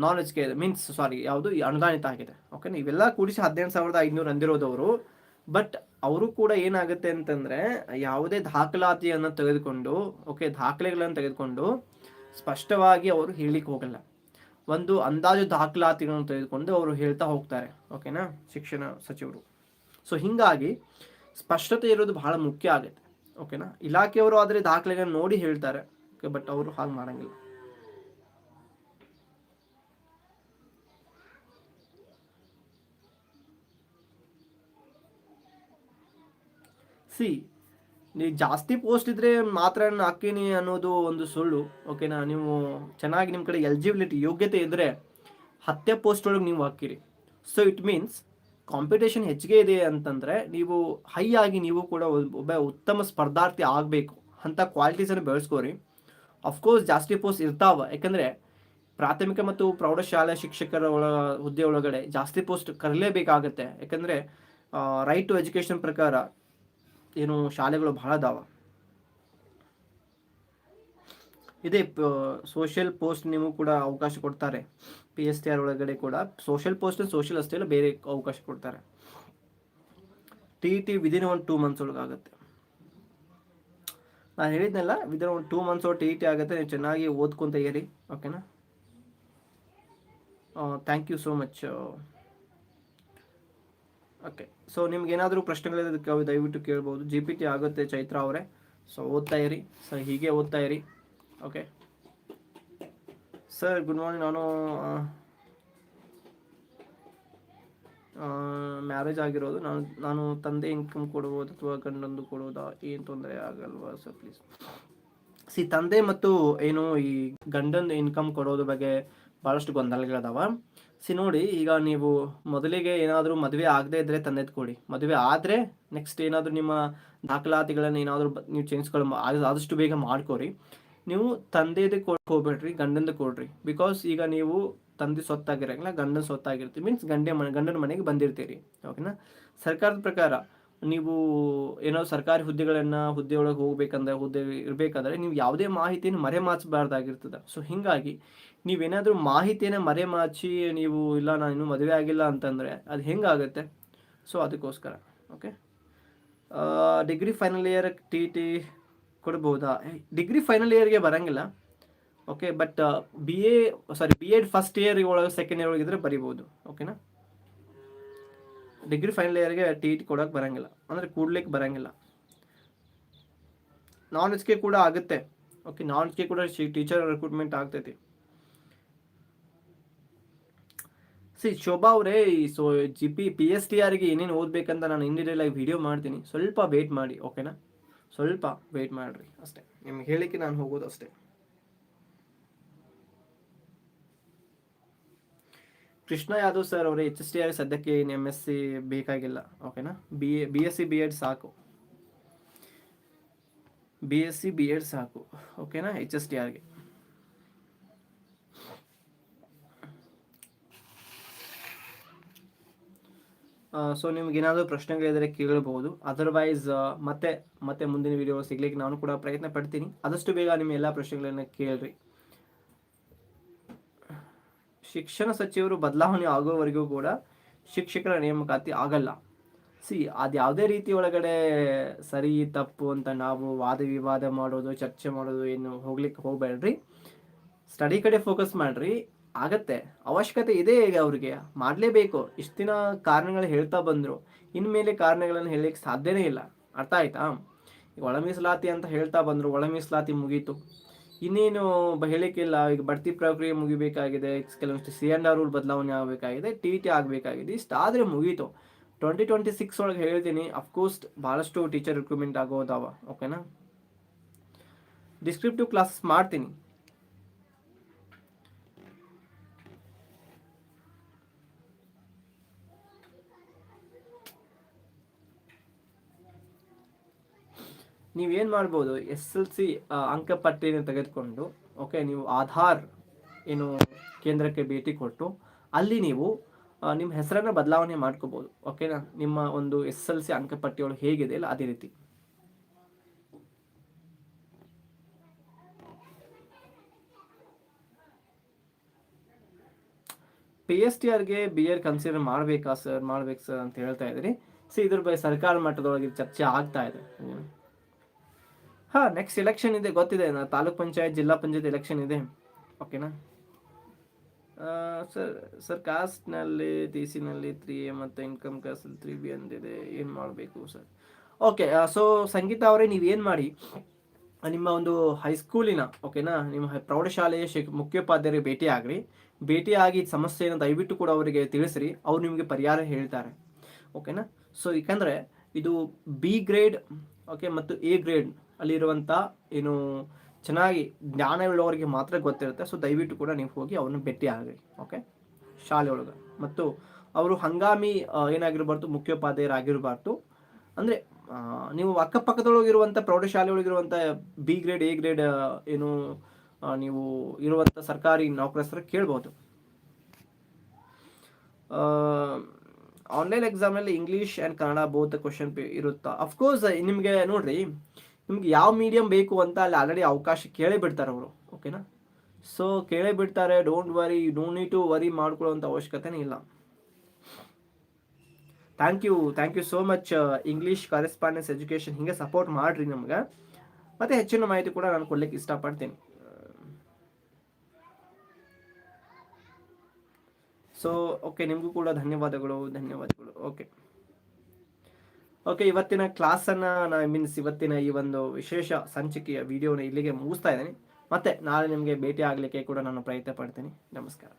non H K means sorry ಯಾವುದು ಅನುದಾನಿತ ಆಗಿದೆ. ಓಕೆ ಇವೆಲ್ಲ ಕೂಡಿಸಿ ಹದಿನೆಂಟು ಸಾವಿರದ ಐದುನೂರು ಅಂದಿರೋದವರು ಬಟ್ ಅವರು ಕೂಡ ಏನಾಗುತ್ತೆ ಅಂತಂದ್ರೆ, ಯಾವುದೇ ದಾಖಲಾತಿಯನ್ನು ತೆಗೆದುಕೊಂಡು ಓಕೆ ದಾಖಲೆಗಳನ್ನು ತೆಗೆದುಕೊಂಡು ಸ್ಪಷ್ಟವಾಗಿ ಅವರು ಹೇಳಿಕ್ಕೆ ಹೋಗಲ್ಲ. ಒಂದು ಅಂದಾಜು ದಾಖಲಾತಿಗಳನ್ನು ತೆಗೆದುಕೊಂಡು ಅವರು ಹೇಳ್ತಾ ಹೋಗ್ತಾರೆ ಓಕೆನಾ ಶಿಕ್ಷಣ ಸಚಿವರು. ಸೊ ಹೀಗಾಗಿ ಸ್ಪಷ್ಟತೆ ಇರೋದು ಬಹಳ ಮುಖ್ಯ ಆಗುತ್ತೆ ಓಕೆನಾ ಇಲಾಖೆಯವರು ಆದರೆ ದಾಖಲೆಗಳನ್ನು ನೋಡಿ ಹೇಳ್ತಾರೆ ಓಕೆ ಬಟ್ ಅವರು ಹಾಗೆ ಮಾಡಂಗಿಲ್ಲ. ಸಿ ನೀವು ಜಾಸ್ತಿ ಪೋಸ್ಟ್ ಇದ್ದರೆ ಮಾತ್ರ ನಾನು ಹಾಕೀನಿ ಅನ್ನೋದು ಒಂದು ಸುಳ್ಳು ಓಕೆನಾ ನೀವು ಚೆನ್ನಾಗಿ ನಿಮ್ಮ ಕಡೆ ಎಲಿಜಿಬಿಲಿಟಿ ಯೋಗ್ಯತೆ ಇದ್ದರೆ ಹತ್ತೆ ಪೋಸ್ಟ್ ಒಳಗೆ ನೀವು ಹಾಕಿರಿ ಸೊ ಇಟ್ ಮೀನ್ಸ್ ಕಾಂಪಿಟೇಷನ್ ಹೆಚ್ಚಿಗೆ ಇದೆ ಅಂತಂದರೆ ನೀವು ಹೈ ಆಗಿ ನೀವು ಕೂಡ ಒಬ್- ಒಬ್ಬ ಉತ್ತಮ ಸ್ಪರ್ಧಾರ್ಥಿ ಆಗಬೇಕು ಅಂಥ ಕ್ವಾಲಿಟೀಸನ್ನು ಬೆಳೆಸ್ಕೋರಿ. ಅಫ್ಕೋರ್ಸ್ ಜಾಸ್ತಿ ಪೋಸ್ಟ್ ಇರ್ತಾವ, ಯಾಕಂದರೆ ಪ್ರಾಥಮಿಕ ಮತ್ತು ಪ್ರೌಢಶಾಲೆ ಶಿಕ್ಷಕರ ಒಳ, ಹುದ್ದೆ ಒಳಗಡೆ ಜಾಸ್ತಿ ಪೋಸ್ಟ್ ಕರಲೇಬೇಕಾಗತ್ತೆ. ಯಾಕಂದರೆ ರೈಟ್ ಟು ಎಜುಕೇಷನ್ ಪ್ರಕಾರ ಏನು ಶಾಲೆಗಳು ಬಹಳ ಅದಾವ. ಇದೇ ಸೋಷಿಯಲ್ ಪೋಸ್ಟ್ ನೀವು ಕೂಡ ಅವಕಾಶ ಕೊಡ್ತಾರೆ. ಪಿ ಎಸ್ ಟಿ ಆರ್ ಒಳಗಡೆ ಕೂಡ. ಸೋಷಿಯಲ್ ಪೋಸ್ಟ್ ಸೋಷಿಯಲ್ ಅಷ್ಟೇ ಇಲ್ಲ ಬೇರೆ ಅವಕಾಶ ಕೊಡ್ತಾರೆ. T T within one two months ಒಳಗೆ ಆಗುತ್ತೆ. ನಾನು ಹೇಳಿದ್ನಲ್ಲ within one two months T T ಆಗುತ್ತೆ. ನೀವು ಚೆನ್ನಾಗಿ ಓದ್ಕೊಂತ ಇರಿ. ಓಕೆನಾ thank you so much okay. So ನಿಮ್ಗೆ ಏನಾದರೂ ಪ್ರಶ್ನೆಗಳಿದ್ರೆ ದಯವಿಟ್ಟು ಕೇಳ್ಬೋದು. ಜಿ ಪಿ ಟಿ ಆಗುತ್ತೆ ಚೈತ್ರ ಅವರೇ. ಸೊ ಓದ್ತಾ ಇರಿ. ಸರ್ ಹೀಗೆ ಓದ್ತಾ ಇರಿ. ಓಕೆ ಸರ್ ಗುಡ್ ಮಾರ್ನಿಂಗ್ ನಾನು ಮ್ಯಾರೇಜ್ ಆಗಿರೋದು. ನಾನು ನಾನು ತಂದೆ ಇನ್ಕಮ್ ಕೊಡ್ಬೋದು ಅಥವಾ ಗಂಡಂದು ಕೊಡೋದಾ? ಏನು ತೊಂದರೆ ಆಗಲ್ವಾ ಸರ್ ಪ್ಲೀಸ್ ಸಿ ತಂದೆ ಮತ್ತು ಏನು ಈ ಗಂಡನ ಇನ್ಕಮ್ ಕೊಡೋದ್ರ ಬಗ್ಗೆ ಭಾಳಷ್ಟು ಗೊಂದಲಗಳದಾವ. ಸಿ ನೋಡಿ, ಈಗ ನೀವು ಮೊದಲಿಗೆ ಏನಾದರೂ ಮದುವೆ ಆಗದೇ ಇದ್ದರೆ ತಂದೆದು ಕೊಡಿ. ಮದುವೆ ಆದರೆ ನೆಕ್ಸ್ಟ್ ಏನಾದರೂ ನಿಮ್ಮ ದಾಖಲಾತಿಗಳನ್ನು ಏನಾದರೂ ನೀವು ಚೇಂಜ್ಗಳು ಆದಷ್ಟು ಬೇಗ ಮಾಡ್ಕೊರಿ. ನೀವು ತಂದೆದು ಹೋಗ್ಬೇಡ್ರಿ, ಗಂಡಂದು ಕೊಡ್ರಿ. ಬಿಕಾಸ್ ಈಗ ನೀವು ತಂದೆ ಸೊತ್ತಾಗಿರಂಗಿಲ್ಲ ಗಂಡನ ಸೊತ್ತಾಗಿರ್ತೀವಿ ಮೀನ್ಸ್ ಗಂಡೆ ಮನೆ, ಗಂಡನ ಮನೆಗೆ ಬಂದಿರ್ತೀರಿ. ಓಕೆನಾ ಸರ್ಕಾರದ ಪ್ರಕಾರ ನೀವು ಏನೋ ಸರ್ಕಾರಿ ಹುದ್ದೆಗಳನ್ನು ಹುದ್ದೆ ಒಳಗೆ ಹೋಗ್ಬೇಕಂದ್ರೆ, ಹುದ್ದೆ ಇರಬೇಕಾದ್ರೆ, ನೀವು ಯಾವುದೇ ಮಾಹಿತಿಯನ್ನು ಮರೆಮಾಚಬಾರ್ದಾಗಿರ್ತದೆ. ಸೊ ಹೀಗಾಗಿ ನೀವೇನಾದರೂ ಮಾಹಿತಿಯನ್ನು ಮರೆಮಾಚಿ, ನೀವು ಇಲ್ಲ, ನಾನು ಇನ್ನೂ ಮದುವೆ ಆಗಿಲ್ಲ ಅಂತಂದರೆ ಅದು ಹೆಂಗಾಗುತ್ತೆ? ಸೊ ಅದಕ್ಕೋಸ್ಕರ okay degree final year T T ಕೊಡ್ಬೋದಾ? ಡಿಗ್ರಿ ಫೈನಲ್ ಇಯರ್ಗೆ ಬರಂಗಿಲ್ಲ okay but B A sorry B Ed first year ಒಳಗೆ ಸೆಕೆಂಡ್ ಇಯರ್ ಒಳಗಿದ್ರೆ ಬರಿಬೋದು ಓಕೆನಾ ಡಿಗ್ರಿ ಫೈನಲ್ ಇಯರ್ಗೆ ಟಿ ಟಿ ಕೊಡೋಕೆ ಬರಂಗಿಲ್ಲ, ಅಂದರೆ ಕೂಡ್ಲಿಕ್ಕೆ ಬರಂಗಿಲ್ಲ. ನಾನ್ ವೆಜ್ಗೆ ಕೂಡ ಆಗುತ್ತೆ ಓಕೆ ನಾನ್ ವೆಜ್ಗೆ ಕೂಡ ಟೀಚರ್ ರಿಕ್ರೂಟ್ಮೆಂಟ್ ಆಗ್ತೈತಿ. ಸಿ, ಶೋಭಾ ಅವರೇ, so G P S T T ಆರ್ಗೆ ಏನೇನು ಓದಬೇಕಂತ ನಾನು ಇಂಡಿಟೇಲ್ ಆಗಿ ವಿಡಿಯೋ ಮಾಡ್ತೀನಿ. ಸ್ವಲ್ಪ ವೇಟ್ ಮಾಡಿ, ಓಕೆನಾ? ಸ್ವಲ್ಪ ವೇಟ್ ಮಾಡಿರಿ, ಅಷ್ಟೇ. ನಿಮ್ಗೆ ಹೇಳಿಕ್ಕೆ ನಾನು ಹೋಗೋದು ಅಷ್ಟೇ. ಕೃಷ್ಣ ಯಾದವ್ ಸರ್ ಅವರೇ, ಎಚ್ ಎಸ್ ಟಿ ಆರ್ ಸದ್ಯಕ್ಕೆ ಏನು ಎಂ ಎಸ್ ಸಿ ಬೇಕಾಗಿಲ್ಲ, ಓಕೆನಾ? B A B S C B Ed ಸಾಕು. B S C B Ed ಸಾಕು, ಓಕೆನಾ? ಎಚ್ ಎಸ್ ಟಿ ಆರ್ಗೆ ಸೊ ನಿಮ್ಗೆ ಏನಾದರೂ ಪ್ರಶ್ನೆಗಳಿದ್ರೆ ಕೇಳಬಹುದು ಅದರ್ವೈಸ್ ಮತ್ತೆ ಮತ್ತೆ ಮುಂದಿನ ವಿಡಿಯೋ ಸಿಗ್ಲಿಕ್ಕೆ ನಾನು ಕೂಡ ಪ್ರಯತ್ನ ಪಡ್ತೀನಿ. ಆದಷ್ಟು ಬೇಗ ನಿಮ್ಮ ಎಲ್ಲ ಪ್ರಶ್ನೆಗಳನ್ನ ಕೇಳ್ರಿ. ಶಿಕ್ಷಣ ಸಚಿವರು ಬದಲಾವಣೆ ಆಗೋವರೆಗೂ ಕೂಡ ಶಿಕ್ಷಕರ ನೇಮಕಾತಿ ಆಗಲ್ಲ. ಸಿ ಅದು ಯಾವುದೇ ರೀತಿ ಒಳಗಡೆ ಸರಿ, ತಪ್ಪು ಅಂತ ನಾವು ವಾದ ವಿವಾದ ಮಾಡೋದು, ಚರ್ಚೆ ಮಾಡೋದು ಏನು ಹೋಗ್ಲಿಕ್ಕೆ ಹೋಗಬೇಡ್ರಿ. ಸ್ಟಡಿ ಕಡೆ ಫೋಕಸ್ ಮಾಡ್ರಿ. ಆಗತ್ತೆ. ಅವಶ್ಯಕತೆ ಇದೆ ಈಗ ಅವ್ರಿಗೆ. ಮಾಡಲೇಬೇಕು. ಇಷ್ಟು ದಿನ ಕಾರಣಗಳು ಹೇಳ್ತಾ ಬಂದರು. ಇನ್ಮೇಲೆ ಕಾರಣಗಳನ್ನು ಹೇಳಲಿಕ್ಕೆ ಸಾಧ್ಯನೇ ಇಲ್ಲ. ಅರ್ಥ ಆಯ್ತಾ? ಈಗ ಒಳ ಮೀಸಲಾತಿ ಅಂತ ಹೇಳ್ತಾ ಬಂದರು. ಒಳ ಮೀಸಲಾತಿ ಮುಗೀತು. ಇನ್ನೇನು ಹೇಳಿಕ್ಕಿಲ್ಲ. ಈಗ ಬಡ್ತಿ ಪ್ರಕ್ರಿಯೆ ಮುಗಿಬೇಕಾಗಿದೆ. ಕೆಲವೊಂದು ಸಿ ಆರ್ ರೂಲ್ ಬದಲಾವಣೆ ಆಗಬೇಕಾಗಿದೆ. ಟಿ ಟಿ ಆಗಬೇಕಾಗಿದೆ. ಇಷ್ಟು ಆದರೆ ಮುಗೀತು. ಟ್ವೆಂಟಿ ಟ್ವೆಂಟಿ ಸಿಕ್ಸ್ ಒಳಗೆ ಹೇಳ್ತೀನಿ. ಅಫ್ಕೋರ್ಸ್ ಭಾಳಷ್ಟು ಟೀಚರ್ ರಿಕ್ರೂಟ್ಮೆಂಟ್ ಆಗೋದಾವ. ಓಕೆನಾ? ಡಿಸ್ಕ್ರಿಪ್ಟಿವ್ ಕ್ಲಾಸಸ್ ಮಾಡ್ತೀನಿ. ನೀವೇನು ಮಾಡ್ಬೋದು? ಎಸ್ ಎಲ್ ಸಿ ಅಂಕಪಟ್ಟಿಯನ್ನು ತೆಗೆದುಕೊಂಡು ಓಕೆ ನೀವು ಆಧಾರ್ ಏನು ಕೇಂದ್ರಕ್ಕೆ ಭೇಟಿ ಕೊಟ್ಟು, ಅಲ್ಲಿ ನೀವು ನಿಮ್ಮ ಹೆಸರನ್ನು ಬದಲಾವಣೆ ಮಾಡ್ಕೋಬೋದು ಓಕೆನಾ ನಿಮ್ಮ ಒಂದು ಎಸ್ ಎಲ್ ಸಿ ಅಂಕಪಟ್ಟಿಯೊಳಗೆ ಹೇಗಿದೆ ಇಲ್ಲ ಅದೇ ರೀತಿ? ಪಿ ಎಸ್ ಟಿ ಆರ್ಗೆ ಬಿ ಎಡ್ ಕನ್ಸಿಡರ್ ಮಾಡಬೇಕಾ ಸರ್ ಮಾಡ್ಬೇಕು ಸರ್ ಅಂತ ಹೇಳ್ತಾ ಇದ್ರಿ. ಸಿ ಇದ್ರ ಬಗ್ಗೆ ಸರ್ಕಾರ ಮಟ್ಟದೊಳಗೆ ಚರ್ಚೆ ಆಗ್ತಾ ಇದೆ. ಹಾ ನೆಕ್ಸ್ಟ್ ಎಲೆಕ್ಷನ್ ಇದೆ, ಗೊತ್ತಿದೆ. ನಾ ತಾಲೂಕ್ ಪಂಚಾಯತ್, ಜಿಲ್ಲಾ ಪಂಚಾಯತ್ ಎಲೆಕ್ಷನ್ ಇದೆ. ಓಕೆನಾ ಸರ್ ಸರ್ ಕಾಸ್ಟ್ನಲ್ಲಿ ಟಿ ಸಿನಲ್ಲಿ ತ್ರೀ ಎ ಮತ್ತು ಇನ್ಕಮ್ ಕಾಸ್ಟಲ್ಲಿ ತ್ರೀ ಬಿ ಅಂದಿದೆ ಏನು ಮಾಡಬೇಕು ಸರ್ ಓಕೆ ಸೊ ಸಂಗೀತ ಅವರೇ, ನೀವು ಏನು ಮಾಡಿ? ನಿಮ್ಮ ಒಂದು ಹೈಸ್ಕೂಲಿನ ಓಕೆನಾ ನಿಮ್ಮ ಪ್ರೌಢಶಾಲೆಯ ಶಿಕ್ ಮುಖ್ಯೋಪಾಧ್ಯಾಯರಿಗೆ ಭೇಟಿ ಆಗ್ರಿ. ಭೇಟಿ ಆಗಿ ಸಮಸ್ಯೆನ ದಯವಿಟ್ಟು ಕೂಡ ಅವರಿಗೆ ತಿಳಿಸ್ರಿ. ಅವ್ರು ನಿಮಗೆ ಪರಿಹಾರ ಹೇಳ್ತಾರೆ. ಓಕೆನಾ ಸೊ ಏಕೆಂದರೆ ಇದು ಬಿ ಗ್ರೇಡ್ ಓಕೆ ಮತ್ತು ಎ ಗ್ರೇಡ್ ಅಲ್ಲಿರುವಂಥ ಏನು ಚೆನ್ನಾಗಿ ಜ್ಞಾನವುಳ್ಳವರಿಗೆ ಮಾತ್ರ ಗೊತ್ತಿರುತ್ತೆ. ಸೊ ದಯವಿಟ್ಟು ಕೂಡ ನೀವು ಹೋಗಿ ಅವ್ರನ್ನ ಭೇಟಿ ಆಗ್ರಿ. ಓಕೆ ಶಾಲೆ ಒಳಗೆ ಮತ್ತು ಅವರು ಹಂಗಾಮಿ ಏನಾಗಿರಬಾರ್ದು, ಮುಖ್ಯೋಪಾಧ್ಯಾಯರಾಗಿರಬಾರ್ದು. ಅಂದರೆ ನೀವು ಅಕ್ಕಪಕ್ಕದೊಳಗಿರುವಂಥ ಪ್ರೌಢಶಾಲೆ ಒಳಗಿರುವಂಥ ಬಿ ಗ್ರೇಡ್ ಎ ಗ್ರೇಡ್ ಏನು ನೀವು ಇರುವಂಥ ಸರ್ಕಾರಿ ನೌಕರಸ್ಥರ ಕೇಳ್ಬೋದು. ಆನ್ಲೈನ್ ಎಕ್ಸಾಮಲ್ಲಿ English and Kannada both question paper ಇರುತ್ತಾ? ಅಫ್ಕೋರ್ಸ್ ನಿಮಗೆ ನೋಡ್ರಿ ನಿಮ್ಗೆ ಯಾವ ಮೀಡಿಯಂ ಬೇಕು ಅಂತ ಅಲ್ಲಿ ಆಲ್ರೆಡಿ ಅವಕಾಶ ಕೇಳೇ ಬಿಡ್ತಾರೆ ಅವರು ಓಕೆನಾ ಸೊ ಕೇಳೇ ಬಿಡ್ತಾರೆ don't worry don't need to worry ಮಾಡ್ಕೊಳ್ಳೋಂಥ ಅವಶ್ಯಕತೆನೇ ಇಲ್ಲ. Thank you thank you so much English correspondence education ಹಿಂಗೆ ಸಪೋರ್ಟ್ ಮಾಡಿರಿ ನಮ್ಗೆ. ಮತ್ತೆ ಹೆಚ್ಚಿನ ಮಾಹಿತಿ ಕೂಡ ನಾನು ಕೊಡ್ಲಿಕ್ಕೆ ಇಷ್ಟಪಡ್ತೀನಿ. ಸೊ ಓಕೆ ನಿಮಗೂ ಕೂಡ ಧನ್ಯವಾದಗಳು ಧನ್ಯವಾದಗಳು ಓಕೆ ಓಕೆ ಇವತ್ತಿನ ಕ್ಲಾಸನ್ನು ನಾ ಮೀನ್ಸ್ ಇವತ್ತಿನ ಈ ಒಂದು ವಿಶೇಷ ಸಂಚಿಕೆಯ ವಿಡಿಯೋನ ಇಲ್ಲಿಗೆ ಮುಗಿಸ್ತಾ ಇದ್ದೀನಿ. ಮತ್ತೆ ನಾಳೆ ನಿಮಗೆ ಭೇಟಿ ಆಗಲಿಕ್ಕೆ ಕೂಡ ನಾನು ಪ್ರಯತ್ನ ಪಡ್ತೀನಿ. ನಮಸ್ಕಾರ.